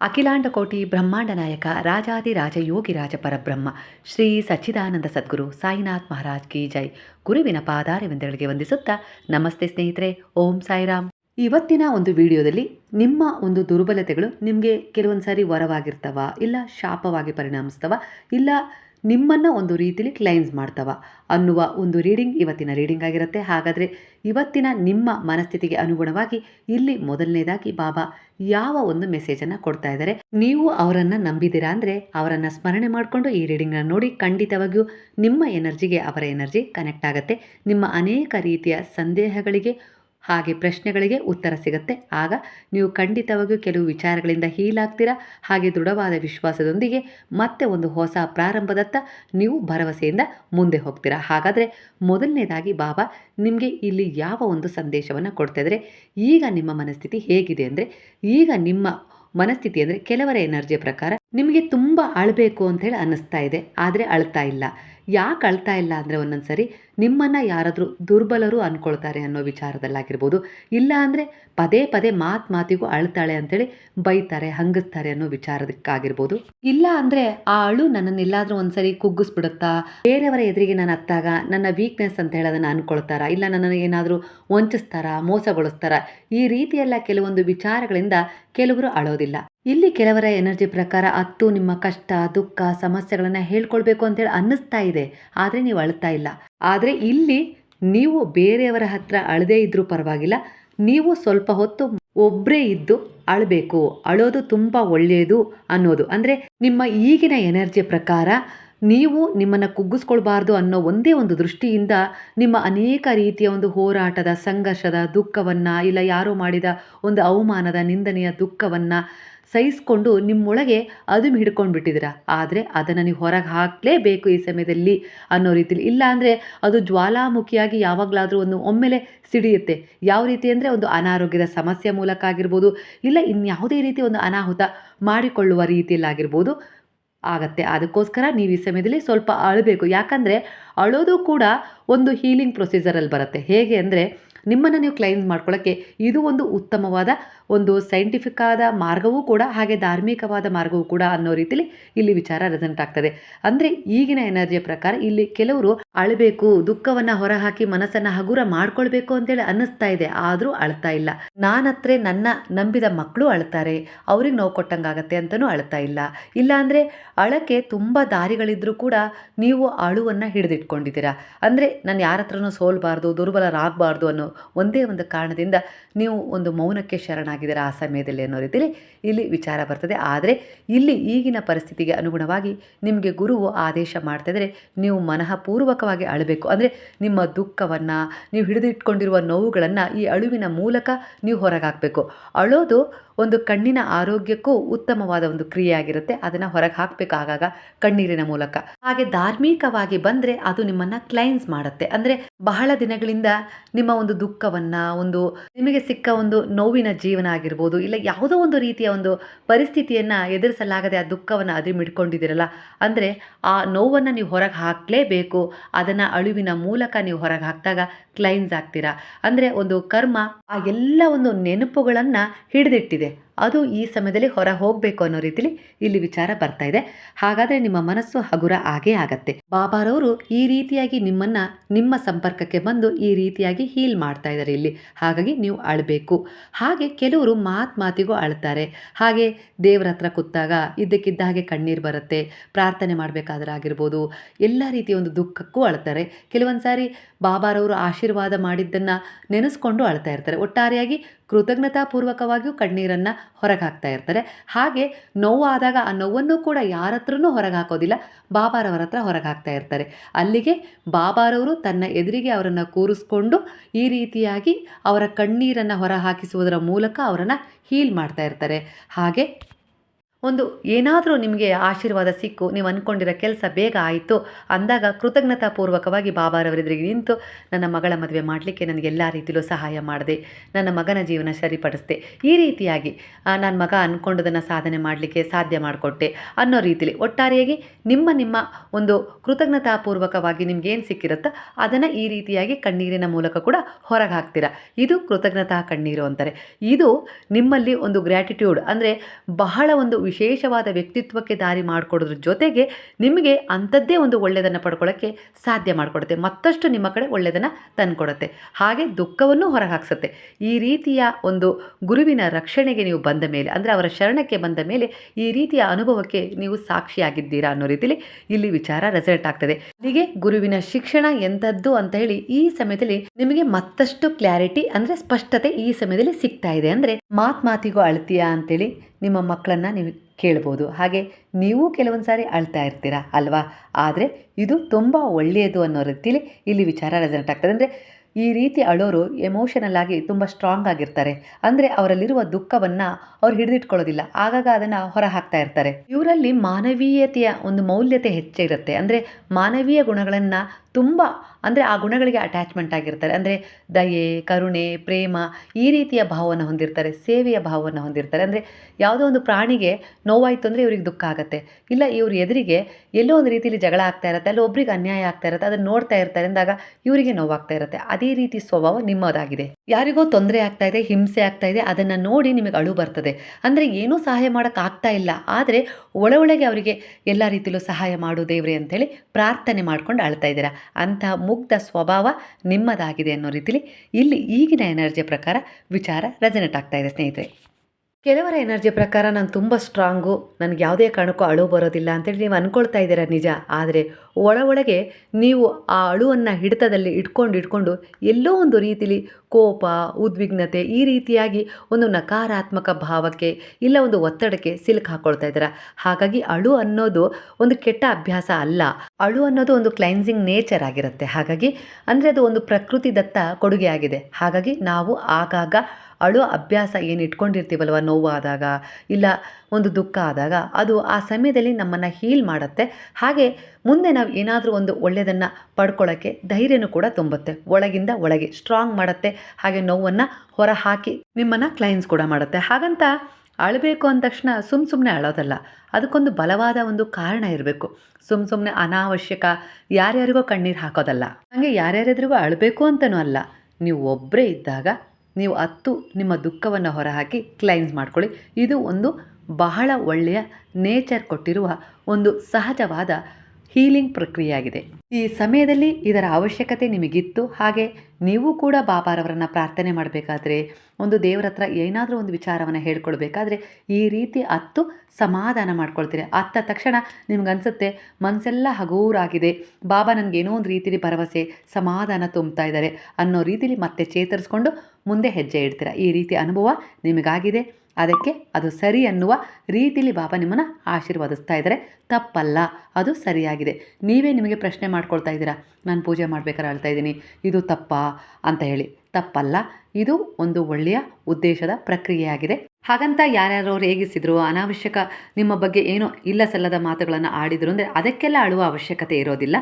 ಅಖಿಲಾಂಡ ಕೋಟಿ ಬ್ರಹ್ಮಾಂಡ ನಾಯಕ ರಾಜಾದಿರಾಜ ಯೋಗಿರಾಜ ಪರಬ್ರಹ್ಮ, ಶ್ರೀ ಸಚ್ಚಿದಾನಂದ ಸದ್ಗುರು ಸಾಯಿನಾಥ್ ಮಹಾರಾಜ್ ಕಿ ಜೈ. ಗುರುವಿನ ಪಾದಾರವಿಂದಗಳಿಗೆ ವಂದಿಸುತ್ತಾ ನಮಸ್ತೆ ಸ್ನೇಹಿತರೆ, ಓಂ ಸಾಯಿರಾಮ್ ಇವತ್ತಿನ ಒಂದು ವಿಡಿಯೋದಲ್ಲಿ ನಿಮ್ಮ ಒಂದು ದುರ್ಬಲತೆಗಳು ನಿಮಗೆ ಕೆಲವೊಂದು ಸಾರಿ ವರವಾಗಿರ್ತವ, ಇಲ್ಲ ಶಾಪವಾಗಿ ಪರಿಣಮಿಸ್ತವ, ಇಲ್ಲ ನಿಮ್ಮನ್ನು ಒಂದು ರೀತಿಲಿ ಕ್ಲೈನ್ಸ್ ಮಾಡ್ತವ ಅನ್ನುವ ಒಂದು ರೀಡಿಂಗ್ ಇವತ್ತಿನ ರೀಡಿಂಗ್ ಆಗಿರುತ್ತೆ. ಹಾಗಾದರೆ ಇವತ್ತಿನ ನಿಮ್ಮ ಮನಸ್ಥಿತಿಗೆ ಅನುಗುಣವಾಗಿ ಇಲ್ಲಿ ಮೊದಲನೇದಾಗಿ ಬಾಬಾ ಯಾವ ಒಂದು ಮೆಸೇಜನ್ನು ಕೊಡ್ತಾ ಇದ್ದಾರೆ. ನೀವು ಅವರನ್ನು ನಂಬಿದ್ದೀರಾ ಅಂದರೆ ಅವರನ್ನು ಸ್ಮರಣೆ ಮಾಡಿಕೊಂಡು ಈ ರೀಡಿಂಗ್ನ ನೋಡಿ ಖಂಡಿತವಾಗಿಯೂ ನಿಮ್ಮ ಎನರ್ಜಿಗೆ ಅವರ ಎನರ್ಜಿ ಕನೆಕ್ಟ್ ಆಗುತ್ತೆ. ನಿಮ್ಮ ಅನೇಕ ರೀತಿಯ ಸಂದೇಹಗಳಿಗೆ ಹಾಗೆ ಪ್ರಶ್ನೆಗಳಿಗೆ ಉತ್ತರ ಸಿಗುತ್ತೆ. ಆಗ ನೀವು ಖಂಡಿತವಾಗಿಯೂ ಕೆಲವು ವಿಚಾರಗಳಿಂದ ಹೀಲ್ ಆಗ್ತೀರಾ ಹಾಗೆ ದೃಢವಾದ ವಿಶ್ವಾಸದೊಂದಿಗೆ ಮತ್ತೆ ಒಂದು ಹೊಸ ಪ್ರಾರಂಭದತ್ತ ನೀವು ಭರವಸೆಯಿಂದ ಮುಂದೆ ಹೋಗ್ತೀರಾ? ಹಾಗಾದರೆ ಮೊದಲನೇದಾಗಿ ಬಾಬಾ, ನಿಮಗೆ ಇಲ್ಲಿ ಯಾವ ಒಂದು ಸಂದೇಶವನ್ನು ಕೊಡ್ತಾ ಇದ್ದಾರೆ ಈಗ ನಿಮ್ಮ ಮನಸ್ಥಿತಿ ಹೇಗಿದೆ ಅಂದರೆ, ಈಗ ನಿಮ್ಮ ಮನಸ್ಥಿತಿ ಅಂದರೆ ಕೆಲವರ ಎನರ್ಜಿಯ ಪ್ರಕಾರ ನಿಮಗೆ ತುಂಬ ಅಳಬೇಕು ಅಂತ ಹೇಳಿ ಅನ್ನಿಸ್ತಾ ಇದೆ, ಆದರೆ ಅಳ್ತಾ ಇಲ್ಲ. ಯಾಕೆ ಅಳ್ತಾ ಇಲ್ಲ ಅಂದರೆ ಒಂದೊಂದು ಸರಿ ನಿಮ್ಮನ್ನು ಯಾರಾದರೂ ದುರ್ಬಲರು ಅಂದ್ಕೊಳ್ತಾರೆ ಅನ್ನೋ ವಿಚಾರದಲ್ಲಾಗಿರ್ಬೋದು. ಇಲ್ಲ ಅಂದರೆ ಪದೇ ಪದೇ ಮಾತು ಮಾತಿಗೂ ಅಳ್ತಾಳೆ ಅಂತೇಳಿ ಬೈತಾರೆ, ಹಂಗಿಸ್ತಾರೆ ಅನ್ನೋ ವಿಚಾರದಕ್ಕಾಗಿರ್ಬೋದು. ಇಲ್ಲ ಅಂದರೆ ಆ ಅಳು ನನ್ನನ್ನು ಎಲ್ಲಾದರೂ ಒಂದ್ಸರಿ ಕುಗ್ಗಿಸ್ಬಿಡುತ್ತಾ, ಬೇರೆಯವರ ಎದುರಿಗೆ ನಾನು ಅತ್ತಾಗ ನನ್ನ ವೀಕ್ನೆಸ್ ಅಂತ ಹೇಳಿ ಅದನ್ನು ಅಂದ್ಕೊಳ್ತಾರಾ ಇಲ್ಲ ನನ್ನನ್ನು ಏನಾದರೂ ವಂಚಿಸ್ತಾರ, ಮೋಸಗೊಳಿಸ್ತಾರ, ಈ ರೀತಿಯೆಲ್ಲ ಕೆಲವೊಂದು ವಿಚಾರಗಳಿಂದ ಕೆಲವರು ಅಳೋದಿಲ್ಲ. ಇಲ್ಲಿ ಕೆಲವರ ಎನರ್ಜಿ ಪ್ರಕಾರ ಅತ್ತು, ನಿಮ್ಮ ಕಷ್ಟ, ದುಃಖ, ಸಮಸ್ಯೆಗಳನ್ನು ಹೇಳ್ಕೊಳ್ಬೇಕು ಅಂತೇಳಿ ಅನ್ನಿಸ್ತಾ ಇದೆ. ಆದರೆ ನೀವು ಅಳ್ತಾ ಇಲ್ಲ. ಆದರೆ ಇಲ್ಲಿ ನೀವು ಬೇರೆಯವರ ಹತ್ರ ಅಳದೇ ಇದ್ದರೂ ಪರವಾಗಿಲ್ಲ. ನೀವು ಸ್ವಲ್ಪ ಹೊತ್ತು ಒಬ್ಬರೇ ಇದ್ದು ಅಳಬೇಕು. ಅಳೋದು ತುಂಬ ಒಳ್ಳೆಯದು ಅನ್ನೋದು. ಅಂದರೆ ನಿಮ್ಮ ಈಗಿನ ಎನರ್ಜಿ ಪ್ರಕಾರ ನೀವು ನಿಮ್ಮನ್ನು ಕುಗ್ಗಿಸ್ಕೊಳ್ಬಾರ್ದು ಅನ್ನೋ ಒಂದೇ ಒಂದು ದೃಷ್ಟಿಯಿಂದ ನಿಮ್ಮ ಅನೇಕ ರೀತಿಯ ಒಂದು ಹೋರಾಟದ, ಸಂಘರ್ಷದ, ದುಃಖವನ್ನು ಇಲ್ಲ ಯಾರೋ ಮಾಡಿದ ಒಂದು ಅವಮಾನದ, ನಿಂದನೆಯ ದುಃಖವನ್ನು ಸಹಿಸ್ಕೊಂಡು ನಿಮ್ಮೊಳಗೆ ಅದು ಹಿಡ್ಕೊಂಡು ಬಿಟ್ಟಿದ್ದೀರಾ ಆದರೆ ಅದನ್ನು ನೀವು ಹೊರಗೆ ಹಾಕಲೇಬೇಕು ಈ ಸಮಯದಲ್ಲಿ ಅನ್ನೋ ರೀತಿಲಿ. ಇಲ್ಲ ಅಂದರೆ ಅದು ಜ್ವಾಲಾಮುಖಿಯಾಗಿ ಯಾವಾಗಲಾದರೂ ಒಂದು ಒಮ್ಮೆಲೆ ಸಿಡಿಯುತ್ತೆ. ಯಾವ ರೀತಿ ಅಂದರೆ ಒಂದು ಅನಾರೋಗ್ಯದ ಸಮಸ್ಯೆ ಮೂಲಕ ಆಗಿರ್ಬೋದು, ಇಲ್ಲ ಇನ್ಯಾವುದೇ ರೀತಿ ಒಂದು ಅನಾಹುತ ಮಾಡಿಕೊಳ್ಳುವ ರೀತಿಯಲ್ಲಾಗಿರ್ಬೋದು ಆಗತ್ತೆ. ಅದಕ್ಕೋಸ್ಕರ ನೀವು ಈ ಸಮಯದಲ್ಲಿ ಸ್ವಲ್ಪ ಅಳಬೇಕು. ಯಾಕಂದರೆ ಅಳೋದು ಕೂಡ ಒಂದು ಹೀಲಿಂಗ್ ಪ್ರೊಸೀಜರಲ್ಲಿ ಬರುತ್ತೆ. ಹೇಗೆ ಅಂದರೆ ನಿಮ್ಮನ್ನು ನೀವು ಕ್ಲೈನ್ಸ್ ಮಾಡ್ಕೊಳ್ಳೋಕ್ಕೆ ಇದು ಒಂದು ಉತ್ತಮವಾದ ಒಂದು ಸೈಂಟಿಫಿಕ್ ಆದ ಮಾರ್ಗವೂ ಕೂಡ ಹಾಗೆ ಧಾರ್ಮಿಕವಾದ ಮಾರ್ಗವೂ ಕೂಡ ಅನ್ನೋ ರೀತಿಲಿ ಇಲ್ಲಿ ವಿಚಾರ ರೆಸೆಂಟ್ ಆಗ್ತದೆ. ಅಂದರೆ ಈಗಿನ ಎನರ್ಜಿಯ ಪ್ರಕಾರ ಇಲ್ಲಿ ಕೆಲವರು ಅಳಬೇಕು, ದುಃಖವನ್ನು ಹೊರಹಾಕಿ ಮನಸ್ಸನ್ನು ಹಗುರ ಮಾಡ್ಕೊಳ್ಬೇಕು ಅಂತೇಳಿ ಅನ್ನಿಸ್ತಾ ಇದೆ, ಆದರೂ ಅಳ್ತಾ ಇಲ್ಲ. ನಾನತ್ರ ನನ್ನ ನಂಬಿದ ಮಕ್ಕಳು ಅಳ್ತಾರೆ, ಅವ್ರಿಗೆ ನೋವು ಕೊಟ್ಟಂಗಾಗತ್ತೆ ಅಂತಲೂ ಅಳ್ತಾ ಇಲ್ಲ. ಇಲ್ಲ ಅಂದರೆ ಅಳಕ್ಕೆ ತುಂಬ ದಾರಿಗಳಿದ್ರೂ ಕೂಡ ನೀವು ಅಳುವನ್ನು ಹಿಡಿದಿಟ್ಕೊಂಡಿದ್ದೀರಾ. ಅಂದರೆ ನಾನು ಯಾರ ಹತ್ರನೂ ಸೋಲ್ಬಾರ್ದು, ದುರ್ಬಲರಾಗಬಾರ್ದು ಅನ್ನೋ ಒಂದೇ ಒಂದು ಕಾರಣದಿಂದ ನೀವು ಒಂದು ಮೌನಕ್ಕೆ ಶರಣಾಗಿದ್ದೀರಾ ಆ ಸಮಯದಲ್ಲಿ ಅನ್ನೋ ರೀತಿಯಲ್ಲಿ ಇಲ್ಲಿ ವಿಚಾರ ಬರ್ತದೆ. ಆದರೆ ಇಲ್ಲಿ ಈಗಿನ ಪರಿಸ್ಥಿತಿಗೆ ಅನುಗುಣವಾಗಿ ನಿಮಗೆ ಗುರುವು ಆದೇಶ ಮಾಡ್ತಾಯಿದ್ರೆ ನೀವು ಮನಃಪೂರ್ವಕವಾಗಿ ಅಳಬೇಕು. ಅಂದರೆ ನಿಮ್ಮ ದುಃಖವನ್ನು, ನೀವು ಹಿಡಿದಿಟ್ಕೊಂಡಿರುವ ನೋವುಗಳನ್ನು ಈ ಅಳುವಿನ ಮೂಲಕ ನೀವು ಹೊರಗಾಕಬೇಕು. ಅಳೋದು ಒಂದು ಕಣ್ಣಿನ ಆರೋಗ್ಯಕ್ಕೂ ಉತ್ತಮವಾದ ಒಂದು ಕ್ರಿಯೆಯಾಗಿರುತ್ತೆ. ಅದನ್ನು ಹೊರಗೆ ಹಾಕಬೇಕು ಆಗಾಗ ಕಣ್ಣೀರಿನ ಮೂಲಕ. ಹಾಗೆ ಧಾರ್ಮಿಕವಾಗಿ ಬಂದರೆ ಅದು ನಿಮ್ಮನ್ನು ಕ್ಲೈನ್ಸ್ ಮಾಡುತ್ತೆ. ಅಂದರೆ ಬಹಳ ದಿನಗಳಿಂದ ನಿಮ್ಮ ಒಂದು ದುಃಖವನ್ನು, ಒಂದು ನಿಮಗೆ ಸಿಕ್ಕ ಒಂದು ನೋವಿನ ಜೀವನ ಆಗಿರ್ಬೋದು, ಇಲ್ಲ ಯಾವುದೋ ಒಂದು ರೀತಿಯ ಒಂದು ಪರಿಸ್ಥಿತಿಯನ್ನು ಎದುರಿಸಲಾಗದೆ ಆ ದುಃಖವನ್ನು ಅದಿಮಿಡ್ಕೊಂಡಿದ್ದೀರಲ್ಲ, ಅಂದರೆ ಆ ನೋವನ್ನು ನೀವು ಹೊರಗೆ ಹಾಕಲೇಬೇಕು. ಅದನ್ನು ಅಳುವಿನ ಮೂಲಕ ನೀವು ಹೊರಗೆ ಹಾಕಿದಾಗ ಕ್ಲೈನ್ಸ್ ಆಗ್ತೀರಾ. ಅಂದರೆ ಒಂದು ಕರ್ಮ ಆ ಎಲ್ಲ ಒಂದು ನೆನಪುಗಳನ್ನು ಹಿಡಿದಿಟ್ಟಿದೆ. ಅದು ಈ ಸಮಯದಲ್ಲಿ ಹೊರ ಹೋಗಬೇಕು ಅನ್ನೋ ರೀತಿಲಿ ಇಲ್ಲಿ ವಿಚಾರ ಬರ್ತಾ ಇದೆ. ಹಾಗಾದರೆ ನಿಮ್ಮ ಮನಸ್ಸು ಹಗುರ ಆಗೇ ಆಗತ್ತೆ. ಬಾಬಾರವರು ಈ ರೀತಿಯಾಗಿ ನಿಮ್ಮನ್ನು, ನಿಮ್ಮ ಸಂಪರ್ಕಕ್ಕೆ ಬಂದು ಈ ರೀತಿಯಾಗಿ ಹೀಲ್ ಮಾಡ್ತಾ ಇದ್ದಾರೆ ಇಲ್ಲಿ. ಹಾಗಾಗಿ ನೀವು ಅಳಬೇಕು. ಹಾಗೆ ಕೆಲವರು ಮಾತ್ ಮಾತಿಗೂ ಅಳ್ತಾರೆ. ಹಾಗೆ ದೇವರ ಹತ್ರ ಕೂತಾಗ ಇದ್ದಕ್ಕಿದ್ದ ಹಾಗೆ ಕಣ್ಣೀರು ಬರುತ್ತೆ, ಪ್ರಾರ್ಥನೆ ಮಾಡಬೇಕಾದ್ರೆ ಆಗಿರ್ಬೋದು, ಎಲ್ಲ ರೀತಿಯ ಒಂದು ದುಃಖಕ್ಕೂ ಅಳ್ತಾರೆ. ಕೆಲವೊಂದು ಸಾರಿ ಬಾಬಾರವರು ಆಶೀರ್ವಾದ ಮಾಡಿದ್ದನ್ನು ನೆನೆಸ್ಕೊಂಡು ಅಳ್ತಾ ಇರ್ತಾರೆ. ಒಟ್ಟಾರೆಯಾಗಿ ಕೃತಜ್ಞತಾಪೂರ್ವಕವಾಗಿಯೂ ಕಣ್ಣೀರನ್ನು ಹೊರಗೆ ಹಾಕ್ತಾ ಇರ್ತಾರೆ. ಹಾಗೆ ನೋವಾದಾಗ ಆ ನೋವನ್ನು ಕೂಡ ಯಾರ ಹತ್ರನೂ ಹೊರಗೆ ಹಾಕೋದಿಲ್ಲ ಬಾಬಾರವರ ಹತ್ರ ಹೊರಗೆ ಹಾಕ್ತಾ ಇರ್ತಾರೆ. ಅಲ್ಲಿಗೆ ಬಾಬಾರವರು ತನ್ನ ಎದುರಿಗೆ ಅವರನ್ನು ಕೂರಿಸ್ಕೊಂಡು ಈ ರೀತಿಯಾಗಿ ಅವರ ಕಣ್ಣೀರನ್ನು ಹೊರ ಹಾಕಿಸುವುದರ ಮೂಲಕ ಅವರನ್ನು ಹೀಲ್ ಮಾಡ್ತಾ ಇರ್ತಾರೆ. ಹಾಗೆ ಒಂದು ಏನಾದರೂ ನಿಮಗೆ ಆಶೀರ್ವಾದ ಸಿಕ್ಕು, ನೀವು ಅಂದ್ಕೊಂಡಿರೋ ಕೆಲಸ ಬೇಗ ಆಯಿತು, ಅಂದಾಗ ಕೃತಜ್ಞತಾಪೂರ್ವಕವಾಗಿ ಬಾಬಾರವರೆದುರಿಗೆ ನಿಂತು ನನ್ನ ಮಗಳ ಮದುವೆ ಮಾಡಲಿಕ್ಕೆ ನನಗೆ ಎಲ್ಲ ರೀತಿಯಲ್ಲೂ ಸಹಾಯ ಮಾಡಿದೆ, ನನ್ನ ಮಗನ ಜೀವನ ಸರಿಪಡಿಸಿದೆ. ಈ ರೀತಿಯಾಗಿ ನನ್ನ ಮಗ ಅಂದ್ಕೊಂಡದನ್ನು ಸಾಧನೆ ಮಾಡಲಿಕ್ಕೆ ಸಾಧ್ಯ ಮಾಡಿಕೊಟ್ಟೆ ಅನ್ನೋ ರೀತಿಲಿ. ಒಟ್ಟಾರೆಯಾಗಿ ನಿಮ್ಮ ನಿಮ್ಮ ಒಂದು ಕೃತಜ್ಞತಾಪೂರ್ವಕವಾಗಿ ಏನು ಸಿಕ್ಕಿರುತ್ತೋ ಅದನ್ನು ಈ ರೀತಿಯಾಗಿ ಕಣ್ಣೀರಿನ ಮೂಲಕ ಕೂಡ ಹೊರಗೆ ಹಾಕ್ತೀರಾ ಇದು ಕೃತಜ್ಞತಾ ಕಣ್ಣೀರು ಅಂತಾರೆ. ಇದು ನಿಮ್ಮಲ್ಲಿ ಒಂದು ಗ್ರ್ಯಾಟಿಟ್ಯೂಡ್ ಅಂದರೆ ಬಹಳ ಒಂದು ವಿಶೇಷವಾದ ವ್ಯಕ್ತಿತ್ವಕ್ಕೆ ದಾರಿ ಮಾಡಿಕೊಡೋದ್ರ ಜೊತೆಗೆ ನಿಮಗೆ ಅಂಥದ್ದೇ ಒಂದು ಒಳ್ಳೆಯದನ್ನು ಪಡ್ಕೊಳ್ಳೋಕ್ಕೆ ಸಾಧ್ಯ ಮಾಡಿಕೊಡುತ್ತೆ. ಮತ್ತಷ್ಟು ನಿಮ್ಮ ಕಡೆ ಒಳ್ಳೆಯದನ್ನು ತಂದುಕೊಡುತ್ತೆ. ಹಾಗೆ ದುಃಖವನ್ನು ಹೊರಹಾಕ್ಸುತ್ತೆ. ಈ ರೀತಿಯ ಒಂದು ಗುರುವಿನ ರಕ್ಷಣೆಗೆ ನೀವು ಬಂದ ಮೇಲೆ, ಅಂದರೆ ಅವರ ಶರಣಕ್ಕೆ ಬಂದ ಮೇಲೆ ಈ ರೀತಿಯ ಅನುಭವಕ್ಕೆ ನೀವು ಸಾಕ್ಷಿಯಾಗಿದ್ದೀರಾ ಅನ್ನೋ ರೀತಿಯಲ್ಲಿ ಇಲ್ಲಿ ವಿಚಾರ ರೆಸಲ್ಟ್ ಆಗ್ತದೆ. ಹೀಗೆ ಗುರುವಿನ ಶಿಕ್ಷಣ ಎಂಥದ್ದು ಅಂತ ಹೇಳಿ ಈ ಸಮಯದಲ್ಲಿ ನಿಮಗೆ ಮತ್ತಷ್ಟು ಕ್ಲಾರಿಟಿ ಅಂದರೆ ಸ್ಪಷ್ಟತೆ ಈ ಸಮಯದಲ್ಲಿ ಸಿಗ್ತಾ ಇದೆ. ಅಂದರೆ ಮಾತ್ ಮಾತಿಗೂ ಅಳ್ತೀಯಾ ಅಂತೇಳಿ ನಿಮ್ಮ ಮಕ್ಕಳನ್ನು ನೀವು ಕೇಳ್ಬೋದು. ಹಾಗೆ ನೀವು ಕೆಲವೊಂದು ಸಾರಿ ಅಳ್ತಾ ಇರ್ತೀರಾ ಅಲ್ವಾ? ಆದರೆ ಇದು ತುಂಬ ಒಳ್ಳೆಯದು ಅನ್ನೋ ರೀತಿಯಲ್ಲಿ ಇಲ್ಲಿ ವಿಚಾರ ರೆಸಲ್ಟ್ ಆಗ್ತದೆ. ಅಂದರೆ ಈ ರೀತಿ ಅಳೋರು ಎಮೋಷನಲ್ ಆಗಿ ತುಂಬ ಸ್ಟ್ರಾಂಗ್ ಆಗಿರ್ತಾರೆ. ಅಂದರೆ ಅವರಲ್ಲಿರುವ ದುಃಖವನ್ನು ಅವ್ರು ಹಿಡಿದಿಟ್ಕೊಳ್ಳೋದಿಲ್ಲ. ಆಗಾಗ ಅದನ್ನು ಹೊರ ಹಾಕ್ತಾ ಇರ್ತಾರೆ. ಇವರಲ್ಲಿ ಮಾನವೀಯತೆಯ ಒಂದು ಮೌಲ್ಯತೆ ಹೆಚ್ಚಿರುತ್ತೆ. ಅಂದರೆ ಮಾನವೀಯ ಗುಣಗಳನ್ನು ತುಂಬ ಅಂದರೆ ಆ ಗುಣಗಳಿಗೆ ಅಟ್ಯಾಚ್ಮೆಂಟ್ ಆಗಿರ್ತಾರೆ. ಅಂದರೆ ದಯೆ, ಕರುಣೆ, ಪ್ರೇಮ ಈ ರೀತಿಯ ಭಾವವನ್ನು ಹೊಂದಿರ್ತಾರೆ, ಸೇವೆಯ ಭಾವವನ್ನು ಹೊಂದಿರ್ತಾರೆ. ಅಂದರೆ ಯಾವುದೋ ಒಂದು ಪ್ರಾಣಿಗೆ ನೋವಾಯಿತು ಅಂದರೆ ಇವ್ರಿಗೆ ದುಃಖ ಆಗುತ್ತೆ. ಇಲ್ಲ ಇವ್ರ ಎದುರಿಗೆ ಎಲ್ಲೋ ಒಂದು ರೀತಿಯಲ್ಲಿ ಜಗಳ ಆಗ್ತಾ ಇರುತ್ತೆ, ಅಲ್ಲಿ ಒಬ್ಬರಿಗೆ ಅನ್ಯಾಯ ಆಗ್ತಾ ಇರುತ್ತೆ, ಅದನ್ನು ನೋಡ್ತಾ ಇರ್ತಾರೆ, ಅಂದಾಗ ಇವರಿಗೆ ನೋವಾಗ್ತಾ ಇರುತ್ತೆ. ಅದೇ ರೀತಿ ಸ್ವಭಾವ ನಿಮ್ಮದಾಗಿದೆ. ಯಾರಿಗೋ ತೊಂದರೆ ಆಗ್ತಾ ಇದೆ, ಹಿಂಸೆ ಆಗ್ತಾ ಇದೆ, ಅದನ್ನು ನೋಡಿ ನಿಮಗೆ ಅಳು ಬರ್ತದೆ. ಅಂದರೆ ಏನೂ ಸಹಾಯ ಮಾಡೋಕ್ಕಾಗ್ತಾ ಇಲ್ಲ. ಆದರೆ ಒಳ ಒಳಗೆ ಅವರಿಗೆ ಎಲ್ಲ ರೀತಿಯಲ್ಲೂ ಸಹಾಯ ಮಾಡು ದೇವ್ರೆ ಅಂತೇಳಿ ಪ್ರಾರ್ಥನೆ ಮಾಡ್ಕೊಂಡು ಅಳ್ತಾ ಇದ್ದೀರಾ. ಅಂಥ ಮುಗ್ಧ ಸ್ವಭಾವ ನಿಮ್ಮದಾಗಿದೆ ಅನ್ನೋ ರೀತಿಲಿ ಇಲ್ಲಿ ಈಗಿನ ಎನರ್ಜಿಯ ಪ್ರಕಾರ ವಿಚಾರ ರೆಸನೇಟ್ ಆಗ್ತಾ ಇದೆ ಸ್ನೇಹಿತರೆ. ಕೆಲವರ ಎನರ್ಜಿ ಪ್ರಕಾರ ನಾನು ತುಂಬ ಸ್ಟ್ರಾಂಗು, ನನಗೆ ಯಾವುದೇ ಕಾರಣಕ್ಕೂ ಅಳು ಬರೋದಿಲ್ಲ ಅಂತೇಳಿ ನೀವು ಅಂದ್ಕೊಳ್ತಾ ಇದ್ದೀರ ನಿಜ. ಆದರೆ ಒಳ ಒಳಗೆ ನೀವು ಆ ಅಳುವನ್ನು ಹಿಡಿತದಲ್ಲಿ ಇಟ್ಕೊಂಡು ಇಟ್ಕೊಂಡು ಎಲ್ಲೋ ಒಂದು ರೀತಿಲಿ ಕೋಪ, ಉದ್ವಿಗ್ನತೆ ಈ ರೀತಿಯಾಗಿ ಒಂದು ನಕಾರಾತ್ಮಕ ಭಾವಕ್ಕೆ ಇಲ್ಲ ಒಂದು ಒತ್ತಡಕ್ಕೆ ಸಿಲುಕು ಹಾಕ್ಕೊಳ್ತಾ ಇದ್ದೀರಾ. ಹಾಗಾಗಿ ಅಳು ಅನ್ನೋದು ಒಂದು ಕೆಟ್ಟ ಅಭ್ಯಾಸ ಅಲ್ಲ. ಅಳು ಅನ್ನೋದು ಒಂದು ಕ್ಲೈನ್ಸಿಂಗ್ ನೇಚರ್ ಆಗಿರುತ್ತೆ. ಹಾಗಾಗಿ ಅಂದರೆ ಅದು ಒಂದು ಪ್ರಕೃತಿ ದತ್ತ ಕೊಡುಗೆ ಆಗಿದೆ ಹಾಗಾಗಿ ನಾವು ಆಗಾಗ ಅಳು ಅಭ್ಯಾಸ ಏನು ಇಟ್ಕೊಂಡಿರ್ತೀವಲ್ವ ನೋವಾದಾಗ ಇಲ್ಲ ಒಂದು ದುಃಖ ಆದಾಗ ಅದು ಆ ಸಮಯದಲ್ಲಿ ನಮ್ಮನ್ನು ಹೀಲ್ ಮಾಡುತ್ತೆ. ಹಾಗೆ ಮುಂದೆ ನಾವು ಏನಾದರೂ ಒಂದು ಒಳ್ಳೆಯದನ್ನು ಪಡ್ಕೊಳ್ಳೋಕ್ಕೆ ಧೈರ್ಯನೂ ಕೂಡ ತುಂಬುತ್ತೆ. ಒಳಗಿಂದ ಒಳಗೆ ಸ್ಟ್ರಾಂಗ್ ಮಾಡುತ್ತೆ. ಹಾಗೆ ನೋವನ್ನು ಹೊರ ಹಾಕಿ ನಿಮ್ಮನ್ನು ಕ್ಲೈನ್ಸ್ ಕೂಡ ಮಾಡುತ್ತೆ. ಹಾಗಂತ ಅಳಬೇಕು ಅಂದ ತಕ್ಷಣ ಸುಮ್ಮ ಸುಮ್ಮನೆ ಅಳೋದಲ್ಲ. ಅದಕ್ಕೊಂದು ಬಲವಾದ ಒಂದು ಕಾರಣ ಇರಬೇಕು. ಸುಮ್ಮ ಸುಮ್ಮನೆ ಅನಾವಶ್ಯಕ ಯಾರ್ಯಾರಿಗೋ ಕಣ್ಣೀರು ಹಾಕೋದಲ್ಲ. ಹಾಗೆ ಯಾರ್ಯಾರೆದ್ರಿಗೂ ಅಳಬೇಕು ಅಂತನೂ ಅಲ್ಲ. ನೀವು ಒಬ್ಬರೇ ಇದ್ದಾಗ ನೀವು ಹತ್ತು ನಿಮ್ಮ ದುಃಖವನ್ನು ಹೊರಹಾಕಿ ಕ್ಲೈನ್ಸ್ ಮಾಡ್ಕೊಳ್ಳಿ. ಇದು ಒಂದು ಬಹಳ ಒಳ್ಳೆಯ ನೇಚರ್ ಕೊಟ್ಟಿರುವ ಒಂದು ಸಹಜವಾದ ಹೀಲಿಂಗ್ ಪ್ರಕ್ರಿಯೆಯಾಗಿದೆ. ಈ ಸಮಯದಲ್ಲಿ ಇದರ ಅವಶ್ಯಕತೆ ನಿಮಗಿತ್ತು. ಹಾಗೆ ನೀವು ಕೂಡ ಬಾಬಾರವರನ್ನು ಪ್ರಾರ್ಥನೆ ಮಾಡಬೇಕಾದ್ರೆ, ಒಂದು ದೇವರ ಹತ್ರ ಏನಾದರೂ ಒಂದು ವಿಚಾರವನ್ನು ಹೇಳ್ಕೊಳ್ಬೇಕಾದ್ರೆ ಈ ರೀತಿ ಹತ್ತು ಸಮಾಧಾನ ಮಾಡ್ಕೊಳ್ತೀರಿ. ಅತ್ತ ತಕ್ಷಣ ನಿಮ್ಗನ್ಸುತ್ತೆ ಮನಸ್ಸೆಲ್ಲ ಹಗೂರಾಗಿದೆ. ಬಾಬಾ ನನಗೇನೋ ಒಂದು ರೀತಿಲಿ ಭರವಸೆ, ಸಮಾಧಾನ ತುಂಬ್ತಾ ಇದ್ದಾರೆ ಅನ್ನೋ ರೀತಿಲಿ ಮತ್ತೆ ಚೇತರಿಸ್ಕೊಂಡು ಮುಂದೆ ಹೆಜ್ಜೆ ಇಡ್ತೀರ? ಈ ರೀತಿ ಅನುಭವ ನಿಮಗಾಗಿದೆ. ಅದಕ್ಕೆ ಅದು ಸರಿ ಅನ್ನುವ ರೀತಿಲಿ ಬಾಬಾ ನಿಮ್ಮನ್ನು ಆಶೀರ್ವದಿಸ್ತಾ ಇದ್ದಾರೆ. ತಪ್ಪಲ್ಲ, ಅದು ಸರಿಯಾಗಿದೆ. ನೀವೇ ನಿಮಗೆ ಪ್ರಶ್ನೆ ಮಾಡ್ಕೊಳ್ತಾ ಇದ್ದೀರಾ? ನಾನು ಪೂಜೆ ಮಾಡ್ಬೇಕಾದ್ರೆ ಅಳ್ತಾ ಇದ್ದೀನಿ. ಇದು ತಪ್ಪಾ ಅಂತ ಹೇಳಿ. ತಪ್ಪಲ್ಲ, ಇದು ಒಂದು ಒಳ್ಳೆಯ ಉದ್ದೇಶದ ಪ್ರಕ್ರಿಯೆಯಾಗಿದೆ. ಹಾಗಂತ ಯಾರ್ಯಾರು ರೇಗಿಸಿದ್ರು ಅನಾವಶ್ಯಕ ನಿಮ್ಮ ಬಗ್ಗೆ ಏನೋ ಇಲ್ಲ ಸಲ್ಲದ ಮಾತುಗಳನ್ನು ಆಡಿದ್ರು ಅಂದರೆ ಅದಕ್ಕೆಲ್ಲ ಅಳುವ ಅವಶ್ಯಕತೆ ಇರೋದಿಲ್ಲ.